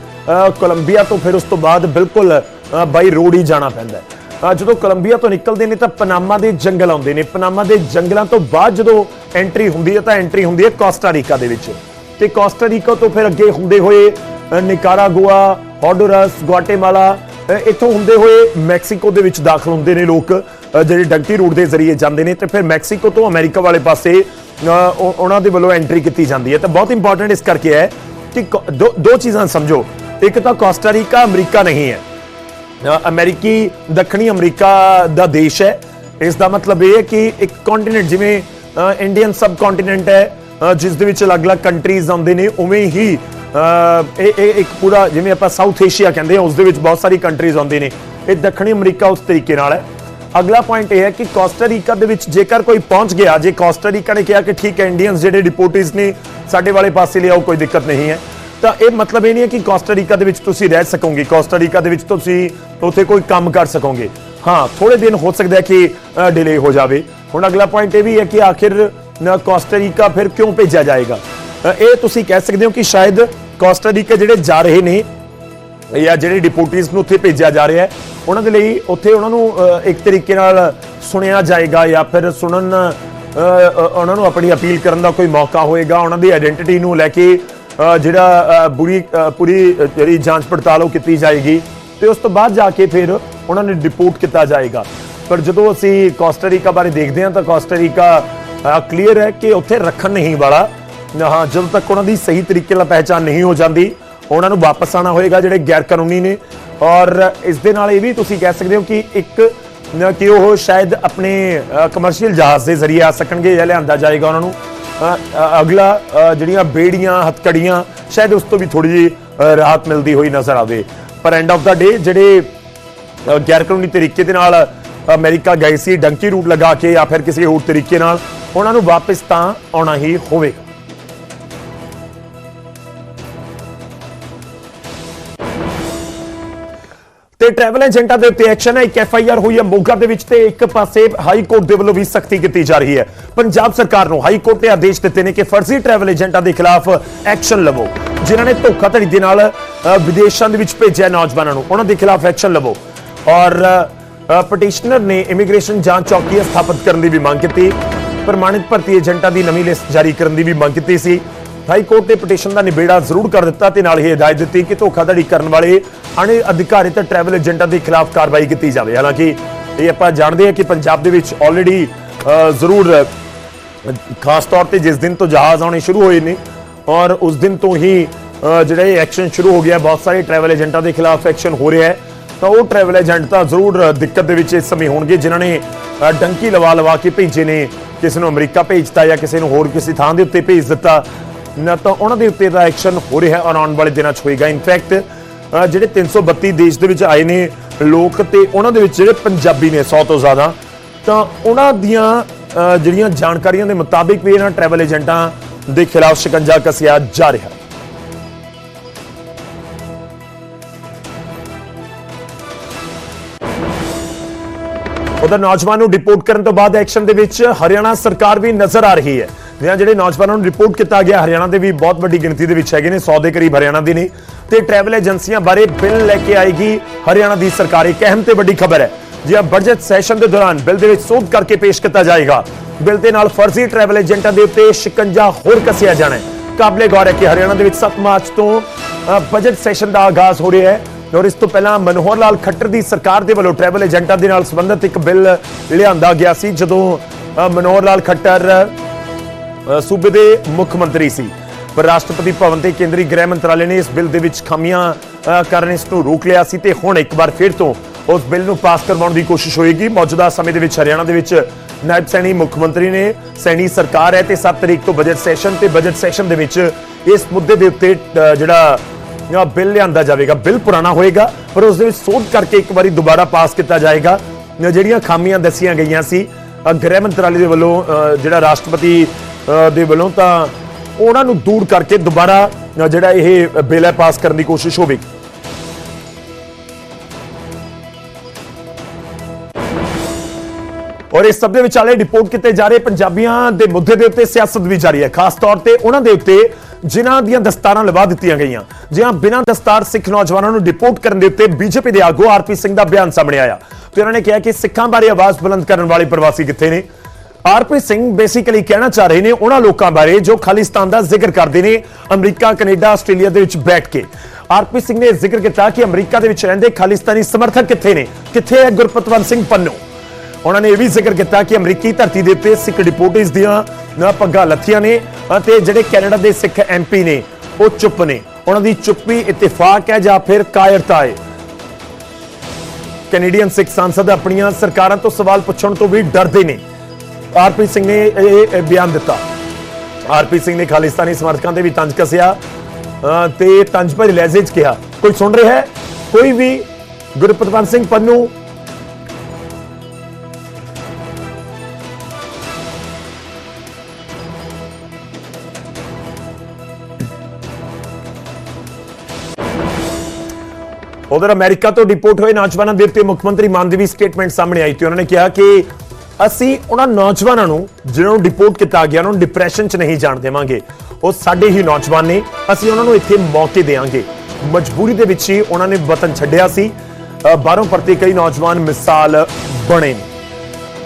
ਕੋਲੰਬੀਆ ਤੋਂ ਫਿਰ ਉਸ ਤੋਂ ਬਾਅਦ ਬਿਲਕੁਲ ਬਾਈ ਰੋਡ ਹੀ ਜਾਣਾ ਪੈਂਦਾ ਹੈ। ਜਦੋਂ ਕੋਲੰਬੀਆ ਤੋਂ ਨਿਕਲਦੇ ਨੇ ਤਾਂ ਪਨਾਮਾ ਦੇ ਜੰਗਲ ਆਉਂਦੇ ਨੇ। ਪਨਾਮਾ ਦੇ ਜੰਗਲਾਂ ਤੋਂ ਬਾਅਦ ਜਦੋਂ ਐਂਟਰੀ ਹੁੰਦੀ ਹੈ ਤਾਂ ਐਂਟਰੀ ਹੁੰਦੀ ਹੈ ਕੋਸਟਾਰੀਕਾ ਦੇ ਵਿੱਚ। ਤੇ ਕੋਸਟਾਰੀਕਾ ਤੋਂ ਫਿਰ ਅੱਗੇ ਹੁੰਦੇ ਹੋਏ ਅ, ਨਿਕਾਰਾਗੁਆ ਹੌਂਡੂਰਸ ਗੁਆਟੇਮਾਲਾ ਇੱਥੋਂ ਹੁੰਦੇ ਹੋਏ ਮੈਕਸੀਕੋ ਦੇ ਵਿੱਚ ਦਾਖਲ ਹੁੰਦੇ ਨੇ ਲੋਕ। ਜਿਹੜੇ ਡੰਕੀ ਰੂਟ ਦੇ ਜ਼ਰੀਏ ਜਾਂਦੇ ਨੇ ਤੇ ਫਿਰ ਮੈਕਸੀਕੋ ਤੋਂ ਅਮਰੀਕਾ ਵਾਲੇ ਪਾਸੇ ਉਹਨਾਂ ਦੇ ਵੱਲੋਂ ਐਂਟਰੀ ਕੀਤੀ ਜਾਂਦੀ ਹੈ। ਤਾਂ ਬਹੁਤ ਇੰਪੋਰਟੈਂਟ ਇਸ ਕਰਕੇ ਹੈ ਕਿ ਕੋ- ਦੋ ਦੋ ਚੀਜ਼ਾਂ ਸਮਝੋ। ਇੱਕ ਤਾਂ ਕੋਸਟਾਰੀਕਾ ਅਮਰੀਕਾ ਨਹੀਂ ਹੈ। ਅਮਰੀਕੀ, ਦੱਖਣੀ ਅਮਰੀਕਾ ਦਾ ਦੇਸ਼ ਹੈ। ਇਸ ਦਾ ਮਤਲਬ ਇਹ ਹੈ ਕਿ ਇੱਕ ਕੰਟੀਨੈਂਟ ਜਿਵੇਂ ਇੰਡੀਅਨ ਸਬ ਕੰਟੀਨੈਂਟ ਹੈ ਜਿਸ ਦੇ ਵਿੱਚ ਅਲੱਗ-ਅਲੱਗ ਕੰਟਰੀਜ਼ ਆਉਂਦੇ ਨੇ, ਉਵੇਂ ਹੀ ਇਹ ਇਹ ਇੱਕ ਪੂਰਾ ਜਿਵੇਂ ਆਪਾਂ ਸਾਊਥ ਏਸ਼ੀਆ ਕਹਿੰਦੇ ਹਾਂ, ਉਸ ਦੇ ਵਿੱਚ ਬਹੁਤ ਸਾਰੀ ਕੰਟਰੀਜ਼ ਆਉਂਦੇ ਨੇ। ਇਹ ਦੱਖਣੀ ਅਮਰੀਕਾ ਉਸ ਤਰੀਕੇ ਨਾਲ ਹੈ। ਅਗਲਾ ਪੁਆਇੰਟ ਇਹ ਹੈ ਕਿ ਕੋਸਟਾਰੀਕਾ ਦੇ ਵਿੱਚ ਜੇਕਰ ਕੋਈ ਪਹੁੰਚ ਗਿਆ, ਜੇ ਕੋਸਟਾਰੀਕਾ ਨੇ ਕਿਹਾ ਕਿ ਠੀਕ ਹੈ ਇੰਡੀਅਨਸ ਜਿਹੜੇ ਡਿਪੋਰਟੀਜ਼ ਨੇ, ਸਾਡੇ ਵਾਲੇ ਪਾਸੇ ਲਿਆਓ, ਕੋਈ ਦਿੱਕਤ ਨਹੀਂ ਹੈ। ਤਾਂ ਇਹ ਮਤਲਬ ਇਹ ਨਹੀਂ ਹੈ ਕਿ ਕੋਸਟਾਰੀਕਾ ਦੇ ਵਿੱਚ ਤੁਸੀਂ ਰਹਿ ਸਕੋਗੇ। ਕੋਸਟਾਰੀਕਾ ਦੇ ਵਿੱਚ ਤੁਸੀਂ ਉੱਥੇ ਕੋਈ ਕੰਮ ਕਰ ਸਕੋਗੇ। ਹਾਂ ਥੋੜੇ ਦਿਨ ਹੋ ਸਕਦਾ ਹੈ ਕਿ ਡਿਲੇ ਹੋ ਜਾਵੇ। ਹੁਣ ਅਗਲਾ ਪੁਆਇੰਟ ਇਹ ਵੀ ਹੈ ਕਿ ਆਖਿਰ ਕੋਸਟਾਰੀਕਾ ਫਿਰ ਕਿਉਂ ਭੇਜਿਆ ਜਾਏਗਾ? ਇਹ ਤੁਸੀਂ ਕਹਿ ਸਕਦੇ ਹੋ ਕਿ ਸ਼ਾਇਦ ਕੋਸਟਾਰੀਕਾ ਜਿਹੜੇ ਜਾ ਰਹੇ ਨੇ ਜਾਂ ਜਿਹੜੇ ਡਿਪੂਟੀਜ਼ ਨੂੰ ਉੱਥੇ ਭੇਜਿਆ ਜਾ ਰਿਹਾ ਹੈ। ਉਹਨਾਂ ਦੇ ਲਈ ਉੱਥੇ ਉਹਨਾਂ ਨੂੰ ਇੱਕ ਤਰੀਕੇ ਨਾਲ ਸੁਣਿਆ ਜਾਏਗਾ ਜਾਂ ਫਿਰ ਸੁਣਨ ਉਹਨਾਂ ਨੂੰ ਆਪਣੀ ਅਪੀਲ ਕਰਨ ਦਾ ਕੋਈ ਮੌਕਾ ਹੋਏਗਾ। ਉਹਨਾਂ ਦੀ ਆਇਡੈਂਟੀਟੀ ਨੂੰ ਲੈ ਕੇ ਜਿਹੜਾ ਅ, ਬੁਰੀ ਪੂਰੀ ਜਿਹੜੀ ਜਾਂਚ ਪੜਤਾਲ ਉਹ ਕੀਤੀ ਜਾਏਗੀ ਤੇ ਉਸ ਤੋਂ ਬਾਅਦ ਜਾ ਕੇ ਫਿਰ ਉਹਨਾਂ ਨੂੰ ਡਿਪੋਰਟ ਕੀਤਾ ਜਾਏਗਾ। ਪਰ ਜਦੋਂ ਅਸੀਂ ਕੋਸਟਾਰੀਕਾ ਬਾਰੇ ਦੇਖਦੇ ਹਾਂ ਤਾਂ ਕੋਸਟਾਰੀਕਾ ਕਲੀਅਰ ਹੈ ਕਿ ਉੱਥੇ ਰੱਖਣ ਨਹੀਂ ਵਾਲਾ ਹਾਂ ਜਦੋਂ ਤੱਕ ਉਹਨਾਂ ਦੀ ਸਹੀ ਤਰੀਕੇ ਨਾਲ ਪਹਿਚਾਨ ਨਹੀਂ ਹੋ ਜਾਂਦੀ ਉਹਨਾਂ ਨੂੰ ਵਾਪਸ ਆਣਾ ਹੋਏਗਾ ਜਿਹੜੇ ਗੈਰ ਕਾਨੂੰਨੀ ਨੇ। ਔਰ ਇਸ ਦੇ ਨਾਲ ਇਹ ਵੀ ਤੁਸੀਂ ਕਹਿ ਸਕਦੇ ਹੋ ਕਿ ਇੱਕ ਕਿ ਉਹ ਸ਼ਾਇਦ ਆਪਣੇ ਕਮਰਸ਼ੀਅਲ ਜਹਾਜ਼ ਦੇ ਜ਼ਰੀਏ ਆ ਸਕਣਗੇ ਜਾਂ ਲਿਆਂਦਾ ਜਾਏਗਾ ਉਹਨਾਂ ਨੂੰ। ਅਗਲਾ ਜਿਹੜੀਆਂ ਬੇੜੀਆਂ, ਹੱਥਕੜੀਆਂ, ਸ਼ਾਇਦ ਉਸ ਤੋਂ ਵੀ ਥੋੜੀ ਜਿਹੀ ਰਾਹਤ ਮਿਲਦੀ ਹੋਈ ਨਜ਼ਰ ਆਵੇ। ਪਰ ਐਂਡ ਆਫ ਦਾ ਡੇ ਜਿਹੜੇ ਗੈਰ ਕਾਨੂੰਨੀ ਤਰੀਕੇ ਦੇ ਨਾਲ ਅਮਰੀਕਾ ਗਏ ਸੀ, ਡੰਕੀ ਰੂਟ ਲਗਾ ਕੇ ਜਾਂ ਫਿਰ ਕਿਸੇ ਹੋਰ ਤਰੀਕੇ ਨਾਲ, ਉਹਨਾਂ ਨੂੰ ਵਾਪਸ ਤਾਂ ਆਉਣਾ ਹੀ ਹੋਵੇਗਾ। ਟਰੈਵਲ ਏਜੰਟਾਂ ਦੇ ਉੱਤੇ ਐਕਸ਼ਨ ਹੈ। ਇੱਕ ਐਫ ਆਈ ਆਰ ਹੋਈ ਹੈ। ਮੋਗਾ ਦੇ ਵਿੱਚ ਤੇ ਇੱਕ ਪਾਸੇ ਹਾਈ ਕੋਰਟ ਦੇ ਵੱਲੋਂ ਵੀ ਸਖਤੀ ਕੀਤੀ ਜਾ ਰਹੀ ਹੈ। ਪੰਜਾਬ ਸਰਕਾਰ ਨੂੰ ਹਾਈ ਕੋਰਟ ਨੇ ਆਦੇਸ਼ ਦਿੱਤੇ ਨੇ ਕਿ ਫਰਜ਼ੀ ਟਰੈਵਲ ਏਜੰਟਾਂ ਦੇ ਖਿਲਾਫ ਐਕਸ਼ਨ ਲਵੋ। ਜਿਨ੍ਹਾਂ ਨੇ ਧੋਖਾਧੜੀ ਦੇ ਨਾਲ ਵਿਦੇਸ਼ਾਂ ਦੇ ਵਿੱਚ ਭੇਜਿਆ ਨੌਜਵਾਨਾਂ ਨੂੰ। ਉਹਨਾਂ ਦੇ ਖਿਲਾਫ ਐਕਸ਼ਨ ਲਵੋ। ਔਰ ਪਟੀਸ਼ਨਰ ਨੇ ਇਮੀਗ੍ਰੇਸ਼ਨ ਜਾਂਚ ਚੌਕੀ ਸਥਾਪਿਤ ਕਰਨ ਦੀ ਵੀ ਮੰਗ ਕੀਤੀ। ਪ੍ਰਮਾਣਿਤ ਭਰਤੀ ਏਜੰਟਾਂ ਦੀ ਨਵੀਂ ਲਿਸਟ ਜਾਰੀ ਕਰਨ ਦੀ ਵੀ ਮੰਗ ਕੀਤੀ ਸੀ। ਹਾਈ ਕੋਰਟ ਨੇ ਪਟੀਸ਼ਨ ਦਾ ਨਿਬੇੜਾ ਜ਼ਰੂਰ ਕਰ ਦਿੱਤਾ ਤੇ ਨਾਲ ਹੀ ਹਦਾਇਤ ਦਿੱਤੀ ਕਿ ਧੋਖਾਧੜੀ ਕਰਨ ਵਾਲੇ ਅਣਅਧਿਕਾਰਿਤ ਟਰੈਵਲ ਏਜੰਟਾਂ ਦੇ ਖਿਲਾਫ ਕਾਰਵਾਈ ਕੀਤੀ ਜਾਵੇ। ਹਾਲਾਂਕਿ ਇਹ ਆਪਾਂ ਜਾਣਦੇ ਹਾਂ ਕਿ ਪੰਜਾਬ ਦੇ ਵਿੱਚ ਆਲਰੇਡੀ ਜ਼ਰੂਰ ਖਾਸ ਤੌਰ ਤੇ ਜਿਸ ਦਿਨ ਤੋਂ ਜਹਾਜ਼ ਆਉਣੇ ਸ਼ੁਰੂ ਹੋਏ ਨੇ ਔਰ ਉਸ ਦਿਨ ਤੋਂ ਹੀ ਜਿਹੜਾ ਇਹ ਐਕਸ਼ਨ ਸ਼ੁਰੂ ਹੋ ਗਿਆ, ਬਹੁਤ ਸਾਰੇ ਟਰੈਵਲ ਏਜੰਟਾਂ ਦੇ ਖਿਲਾਫ ਐਕਸ਼ਨ ਹੋ ਰਿਹਾ ਹੈ। ਤਾਂ ਉਹ ਟਰੈਵਲ ਏਜੰਟ ਤਾਂ ਜ਼ਰੂਰ ਦਿੱਕਤ ਦੇ ਵਿੱਚ ਇਸ ਸਮੇਂ ਹੋਣਗੇ, ਜਿਨ੍ਹਾਂ ਨੇ ਡੰਕੀ ਲਵਾ ਲਵਾ ਕੇ ਭੇਜੇ ਨੇ, ਕਿਸੇ ਨੂੰ ਅਮਰੀਕਾ ਭੇਜਤਾ ਜਾਂ ਕਿਸੇ ਨੂੰ ਹੋਰ ਕਿਸੇ ਥਾਂ ਦੇ ਉੱਤੇ ਭੇਜ ਦਿੱਤਾ। ਨਾ ਤਾਂ ਉਹਨਾਂ ਦੇ ਉੱਤੇ ਦਾ ਐਕਸ਼ਨ ਹੋ ਰਿਹਾ ਔਰ ਆਉਣ ਵਾਲੇ ਦਿਨਾਂ 'ਚ ਹੋਏਗਾ। ਇਨਫੈਕਟ ਜਿਹੜੇ 332 ਦੇਸ਼ ਦੇ ਵਿੱਚ ਆਏ ਨੇ, ਲੋਕ ਤੇ ਉਹਨਾਂ ਦੇ ਵਿੱਚ ਜਿਹੜੇ ਪੰਜਾਬੀ ਨੇ 100 ਤੋਂ ਜ਼ਿਆਦਾ, ਤਾਂ ਉਹਨਾਂ ਦੀਆਂ ਜਿਹੜੀਆਂ ਜਾਣਕਾਰੀਆਂ ਦੇ ਮੁਤਾਬਿਕ ਵੀ ਇਹਨਾਂ ਟਰੈਵਲ ਏਜੰਟਾਂ ਦੇ ਖਿਲਾਫ ਸ਼ਿਕੰਜਾ ਕਸਿਆ ਜਾ ਰਿਹਾ ਹੈ। ਉਧਰ ਨੌਜਵਾਨ ਨੂੰ ਰਿਪੋਰਟ ਕਰਨ ਤੋਂ ਬਾਅਦ ਐਕਸ਼ਨ ਦੇ ਵਿੱਚ ਹਰਿਆਣਾ ਸਰਕਾਰ ਵੀ ਨਜ਼ਰ ਆ ਰਹੀ ਹੈ। ਜਾਂ ਜਿਹੜੇ ਨੌਜਵਾਨਾਂ ਨੂੰ ਰਿਪੋਰਟ ਕੀਤਾ ਗਿਆ, ਹਰਿਆਣਾ ਦੇ ਵੀ ਬਹੁਤ ਵੱਡੀ ਗਿਣਤੀ ਦੇ ਵਿੱਚ ਹੈਗੇ ਨੇ 100 ਦੇ ਕਰੀਬ ਹਰਿਆਣਾ ਦੇ ਨੇ। ਤੇ ਟਰੈਵਲ ਏਜੰਸੀਆਂ ਬਾਰੇ ਬਿੱਲ ਲੈ ਕੇ ਆਏਗੀ ਹਰਿਆਣਾ ਦੀ ਸਰਕਾਰ, ਇੱਕ ਅਹਿਮ ਤੇ ਵੱਡੀ ਖਬਰ ਹੈ। ਜੀ ਆ ਬਜਟ ਸੈਸ਼ਨ ਦੇ ਦੌਰਾਨ ਬਿੱਲ ਦੇ ਵਿੱਚ ਸੋਧ ਕਰਕੇ ਪੇਸ਼ ਕੀਤਾ ਜਾਏਗਾ, ਬਿੱਲ ਦੇ ਨਾਲ ਫਰਜ਼ੀ ਟਰੈਵਲ ਏਜੰਟਾਂ ਦੇ ਉੱਤੇ ਸ਼ਿਕੰਜਾ ਹੋਰ ਕੱਸਿਆ ਜਾਣਾ ਹੈ। ਕਾਬਲੇ ਗੌਰ ਹੈ ਕਿ ਹਰਿਆਣਾ ਦੇ ਵਿੱਚ 7 ਮਾਰਚ ਤੋਂ ਬਜਟ ਸੈਸ਼ਨ ਦਾ ਆਗਾਜ਼ ਹੋ ਰਿਹਾ ਹੈ। ਔਰ ਇਸ ਤੋਂ ਪਹਿਲਾਂ ਮਨੋਹਰ ਲਾਲ ਖੱਟਰ ਦੀ ਸਰਕਾਰ ਦੇ ਵੱਲੋਂ ਟਰੈਵਲ ਏਜੰਟਾਂ ਦੇ ਨਾਲ ਸੰਬੰਧਿਤ ਇੱਕ ਬਿੱਲ ਲਿਆਂਦਾ ਗਿਆ ਸੀ, ਜਦੋਂ ਮਨੋਹਰ ਲਾਲ ਖੱਟਰ ਸੂਬੇ ਦੇ ਮੁੱਖ ਮੰਤਰੀ ਸੀ। ਪਰ ਰਾਸ਼ਟਰਪਤੀ ਭਵਨ ਤੇ ਕੇਂਦਰੀ ਗ੍ਰਹਿ ਮੰਤਰਾਲੇ ਨੇ ਇਸ ਬਿੱਲ ਦੇ ਵਿੱਚ ਖਾਮੀਆਂ ਕਾਰਨ ਇਸ ਨੂੰ ਰੋਕ ਲਿਆ ਸੀ ਤੇ ਹੁਣ ਇੱਕ ਵਾਰ ਫਿਰ ਤੋਂ ਉਸ ਬਿੱਲ ਨੂੰ ਪਾਸ ਕਰਵਾਉਣ ਦੀ ਕੋਸ਼ਿਸ਼ ਹੋਏਗੀ। ਮੌਜੂਦਾ ਸਮੇਂ ਦੇ ਵਿੱਚ ਹਰਿਆਣਾ ਦੇ ਵਿੱਚ ਨਾਇਬ ਸੈਣੀ ਮੁੱਖ ਮੰਤਰੀ ਨੇ ਸੈਣੀ ਸਰਕਾਰ ਹੈ ਤੇ 7 ਤਰੀਕ ਤੋਂ ਬਜਟ ਸੈਸ਼ਨ ਤੇ ਬਜਟ ਸੈਸ਼ਨ ਦੇ ਵਿੱਚ ਇਸ ਮੁੱਦੇ ਦੇ ਉੱਤੇ ਜਿਹੜਾ ਜਾਂ ਬਿੱਲ ਲਿਆਂਦਾ ਜਾਵੇਗਾ। ਬਿੱਲ ਪੁਰਾਣਾ ਹੋਏਗਾ, ਪਰ ਉਸ ਦੇ ਵਿੱਚ ਸੋਧ ਕਰਕੇ ਇੱਕ ਵਾਰੀ ਦੁਬਾਰਾ ਪਾਸ ਕੀਤਾ ਜਾਏਗਾ। ਜਿਹੜੀਆਂ ਖਾਮੀਆਂ ਦੱਸੀਆਂ ਗਈਆਂ ਸੀ ਗ੍ਰਹਿ ਮੰਤਰਾਲੇ ਦੇ ਵੱਲੋਂ ਜਿਹੜਾ ਰਾਸ਼ਟਰਪਤੀ ਦੇ ਵੱਲੋਂ ਤਾਂ ਉਹਨਾਂ ਨੂੰ ਦੂਰ ਕਰਕੇ ਦੁਬਾਰਾ ਜਿਹੜਾ ਇਹ ਬਿੱਲ ਹੈ ਪਾਸ ਕਰਨ ਦੀ ਕੋਸ਼ਿਸ਼ ਹੋਵੇਗੀ। ਔਰ ਇਸ ਸਭ ਦੇ ਵਿਚਾਲੇ ਰਿਪੋਰਟ ਕੀਤੇ ਜਾ ਰਹੇ ਪੰਜਾਬੀਆਂ ਦੇ ਮੁੱਦੇ ਦੇ ਉੱਤੇ ਸਿਆਸਤ ਵੀ ਜਾਰੀ ਹੈ। ਖਾਸ ਤੌਰ ਤੇ ਉਹਨਾਂ ਦੇ ਉੱਤੇ ਜਿਨ੍ਹਾਂ ਦੀਆਂ ਦਸਤਾਰਾਂ ਲਵਾ ਦਿੱਤੀਆਂ ਗਈਆਂ। ਜਿਹਾਂ ਬਿਨਾਂ ਦਸਤਾਰ ਸਿੱਖ ਨੌਜਵਾਨਾਂ ਨੂੰ ਡਿਪੋਰਟ ਕਰਨ ਦੇ ਉੱਤੇ ਬੀਜੇਪੀ ਦੇ ਆਗੂ ਆਰਪੀ ਸਿੰਘ ਦਾ ਬਿਆਨ ਸਾਹਮਣੇ ਆਇਆ। ਤੇ ਉਹਨਾਂ ਨੇ ਕਿਹਾ ਕਿ ਸਿੱਖਾਂ ਬਾਰੇ ਆਵਾਜ਼ ਬੁਲੰਦ ਕਰਨ ਵਾਲੇ ਪ੍ਰਵਾਸੀ ਕਿੱਥੇ ਨੇ? ਆਰਪੀ ਸਿੰਘ ਬੇਸਿਕਲੀ ਕਹਿਣਾ ਚਾਹ ਰਹੇ ਨੇ ਉਹਨਾਂ ਲੋਕਾਂ ਬਾਰੇ ਜੋ ਖਾਲਿਸਤਾਨ ਦਾ ਜ਼ਿਕਰ ਕਰਦੇ ਨੇ ਅਮਰੀਕਾ, ਕੈਨੇਡਾ, ਆਸਟ੍ਰੇਲੀਆ ਦੇ ਵਿੱਚ ਬੈਠ ਕੇ। ਆਰਪੀ ਸਿੰਘ ਨੇ ਜ਼ਿਕਰ ਕੀਤਾ ਕਿ ਅਮਰੀਕਾ ਦੇ ਵਿੱਚ ਰਹਿੰਦੇ ਖਾਲਿਸਤਾਨੀ ਸਮਰਥਕ ਕਿੱਥੇ ਨੇ? ਕਿੱਥੇ ਹੈ ਗੁਰਪਤਵੰਤ ਸਿੰਘ ਪੰਨੋ? ਉਹਨਾਂ ਨੇ ਇਹ ਵੀ ਜ਼ਿਕਰ ਕੀਤਾ ਕਿ ਅਮਰੀਕੀ ਧਰਤੀ ਦੇ ਉੱਤੇ ਸਿੱਖ ਡਿਪੋਰਟੀਜ਼ ਦੀਆਂ ਨਾ ਪੱਗਾਂ ਲੱਥੀਆਂ ਨੇ ਅਤੇ ਜਿਹੜੇ ਕੈਨੇਡਾ ਦੇ ਸਿੱਖ ਐਮਪੀ ਨੇ, ਉਹ ਚੁੱਪ ਨੇ। ਉਹਨਾਂ ਦੀ ਚੁੱਪੀ ਇਤਫਾਕ ਹੈ ਜਾਂ ਫਿਰ ਕਾਇਰਤਾ ਹੈ? ਕੈਨੇਡੀਅਨ ਸਿੱਖ ਸੰਸਦ ਆਪਣੀਆਂ ਸਰਕਾਰਾਂ ਤੋਂ ਸਵਾਲ ਪੁੱਛਣ ਤੋਂ ਵੀ ਡਰਦੇ ਨੇ। ਆਰਪੀ ਸਿੰਘ ਨੇ ਇਹ ਬਿਆਨ ਦਿੱਤਾ। ਆਰਪੀ ਸਿੰਘ ਨੇ ਖਾਲਿਸਤਾਨੀ ਸਮਰਥਕਾਂ ਤੇ ਵੀ ਤੰਜ ਕਸਿਆ ਤੇ ਤੰਜ ਭਰੇ ਲਹਿਜ਼ੇ 'ਚ ਕਿਹਾ। ਕੋਈ ਸੁਣ ਰਿਹਾ ਹੈ? ਕੋਈ ਵੀ ਗੁਰਪਤਵੰਤ ਸਿੰਘ ਪੰਨੂ? ਉਧਰ ਅਮਰੀਕਾ ਤੋਂ ਡਿਪੋਰਟ ਹੋਏ ਨੌਜਵਾਨਾਂ ਦੇ ਉੱਤੇ ਮੁੱਖ ਮੰਤਰੀ ਮਾਨ ਦੀ ਵੀ ਸਟੇਟਮੈਂਟ ਸਾਹਮਣੇ ਆਈ ਤੇ ਉਹਨਾਂ ਨੇ ਕਿਹਾ ਕਿ ਅਸੀਂ ਉਹਨਾਂ ਨੌਜਵਾਨਾਂ ਨੂੰ, ਜਿਨ੍ਹਾਂ ਨੂੰ ਡਿਪੋਰਟ ਕੀਤਾ ਗਿਆ, ਉਹਨਾਂ ਨੂੰ ਡਿਪਰੈਸ਼ਨ 'ਚ ਨਹੀਂ ਜਾਣ ਦੇਵਾਂਗੇ। ਉਹ ਸਾਡੇ ਹੀ ਨੌਜਵਾਨ ਨੇ, ਅਸੀਂ ਉਹਨਾਂ ਨੂੰ ਇੱਥੇ ਮੌਕੇ ਦੇਵਾਂਗੇ। ਮਜਬੂਰੀ ਦੇ ਵਿੱਚ ਹੀ ਉਹਨਾਂ ਨੇ ਵਤਨ ਛੱਡਿਆ ਸੀ। ਬਾਹਰੋਂ ਪਰਤੇ ਕਈ ਨੌਜਵਾਨ ਮਿਸਾਲ ਬਣੇ। ਨੇ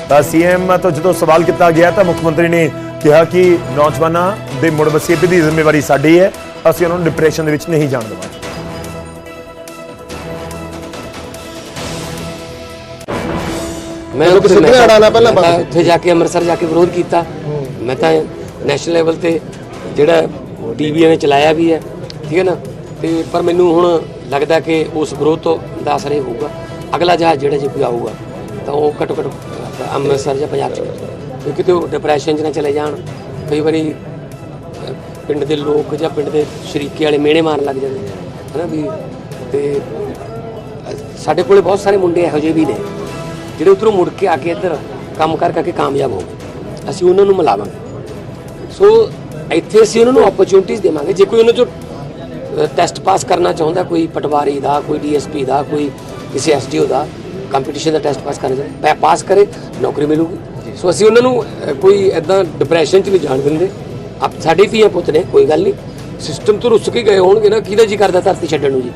ਤਾਂ ਸੀਐਮ ਤੋਂ ਜਦੋਂ ਸਵਾਲ ਕੀਤਾ ਗਿਆ ਤਾਂ ਮੁੱਖ ਮੰਤਰੀ ਨੇ ਕਿਹਾ ਕਿ ਨੌਜਵਾਨਾਂ ਦੇ ਮੁੜ ਵਸੀਅਤ ਦੀ ਜ਼ਿੰਮੇਵਾਰੀ ਸਾਡੀ ਹੈ, ਅਸੀਂ ਉਹਨਾਂ ਨੂੰ ਡਿਪਰੈਸ਼ਨ ਦੇ ਵਿੱਚ ਨਹੀਂ ਜਾਣ ਦੇਵਾਂਗੇ। ਮੈਂ ਉੱਥੇ ਤਾਂ- ਅੜਾਉਣਾ ਪਹਿਲਾਂ ਮੈਂ। ਉੱਥੇ ਜਾ ਕੇ ਅੰਮ੍ਰਿਤਸਰ ਜਾ ਕੇ ਵਿਰੋਧ ਕੀਤਾ। ਮੈਂ ਤਾਂ ਨੈਸ਼ਨਲ ਲੈਵਲ ਤੇ ਜਿਹੜਾ ਟੀਵੀ ਨੇ ਚਲਾਇਆ ਵੀ ਹੈ ਠੀਕ ਹੈ ਨਾ? ਤੇ ਪਰ ਮੈਨੂੰ ਹੁਣ ਲੱਗਦਾ ਕਿ ਉਸ ਵਿਰੋਧ ਤੋਂ ਦਾ ਅਸਰ ਇਹ ਹੋਊਗਾ। ਅਗਲਾ ਜਹਾਜ਼ ਜਿਹੜਾ ਜੇ ਕੋਈ ਆਊਗਾ ਤਾਂ ਉਹ ਘੱਟੋ ਘੱਟ ਅੰਮ੍ਰਿਤਸਰ ਜਾਂ ਪੰਜਾਬ ਚ ਕਿਉਂਕਿ ਕਿਤੇ ਉਹ ਡਿਪਰੈਸ਼ਨ ਚ ਨਾ ਚਲੇ ਜਾਣ। ਕਈ ਵਾਰੀ ਪਿੰਡ ਦੇ ਲੋਕ ਜਾਂ ਪਿੰਡ ਦੇ ਸ਼ਰੀਕੇ ਵਾਲੇ ਮਿਹਣੇ ਮਾਰਨ ਲੱਗ ਜਾਂਦੇ ਹਨਾ ਵੀ ਤੇ ਸਾਡੇ ਕੋਲੇ ਬਹੁਤ ਸਾਰੇ ਮੁੰਡੇ ਇਹੋ ਜਿਹੇ ਵੀ ਨੇ। ਜਿਹੜੇ ਉਧਰੋਂ ਮੁੜ ਕੇ ਆ ਕੇ ਇੱਧਰ ਕੰਮ ਕਰ ਕਰਕੇ ਕਾਮਯਾਬ ਹੋ ਗਏ। ਅਸੀਂ ਉਹਨਾਂ ਨੂੰ ਮਿਲਾਵਾਂਗੇ। ਸੋ ਇੱਥੇ ਅਸੀਂ ਉਹਨਾਂ ਨੂੰ ਓਪਰਚੁਨਿਟੀਜ਼ ਦੇਵਾਂਗੇ। ਜੇ ਕੋਈ ਉਹਨਾਂ ਚੋਂ ਟੈਸਟ ਪਾਸ ਕਰਨਾ ਚਾਹੁੰਦਾ ਕੋਈ ਪਟਵਾਰੀ ਦਾ ਕੋਈ ਡੀਐਸਪੀ ਦਾ ਕੋਈ ਕਿਸੇ ਐਸਡੀਓ ਦਾ ਕੰਪੀਟੀਸ਼ਨ ਦਾ ਟੈਸਟ ਪਾਸ ਕਰਨਾ ਚਾਹੁੰਦਾ ਪਾਸ ਕਰੇ ਨੌਕਰੀ ਮਿਲੂਗੀ। ਸੋ ਅਸੀਂ ਉਹਨਾਂ ਨੂੰ ਕੋਈ ਐਦਾਂ ਡਿਪਰੈਸ਼ਨ 'ਚ ਨਹੀਂ ਜਾਣ ਦਿੰਦੇ। ਆਪ ਸਾਡੇ ਧੀਆਂ ਪੁੱਤ ਨੇ ਕੋਈ ਗੱਲ ਨਹੀਂ। ਸਿਸਟਮ ਤੋਂ ਰੁੱਸ ਕੇ ਗਏ ਹੋਣਗੇ ਨਾ ਕਿਹਦਾ ਜੀ ਕਰਦਾ ਧਰਤੀ ਛੱਡਣ ਨੂੰ ਜੀ?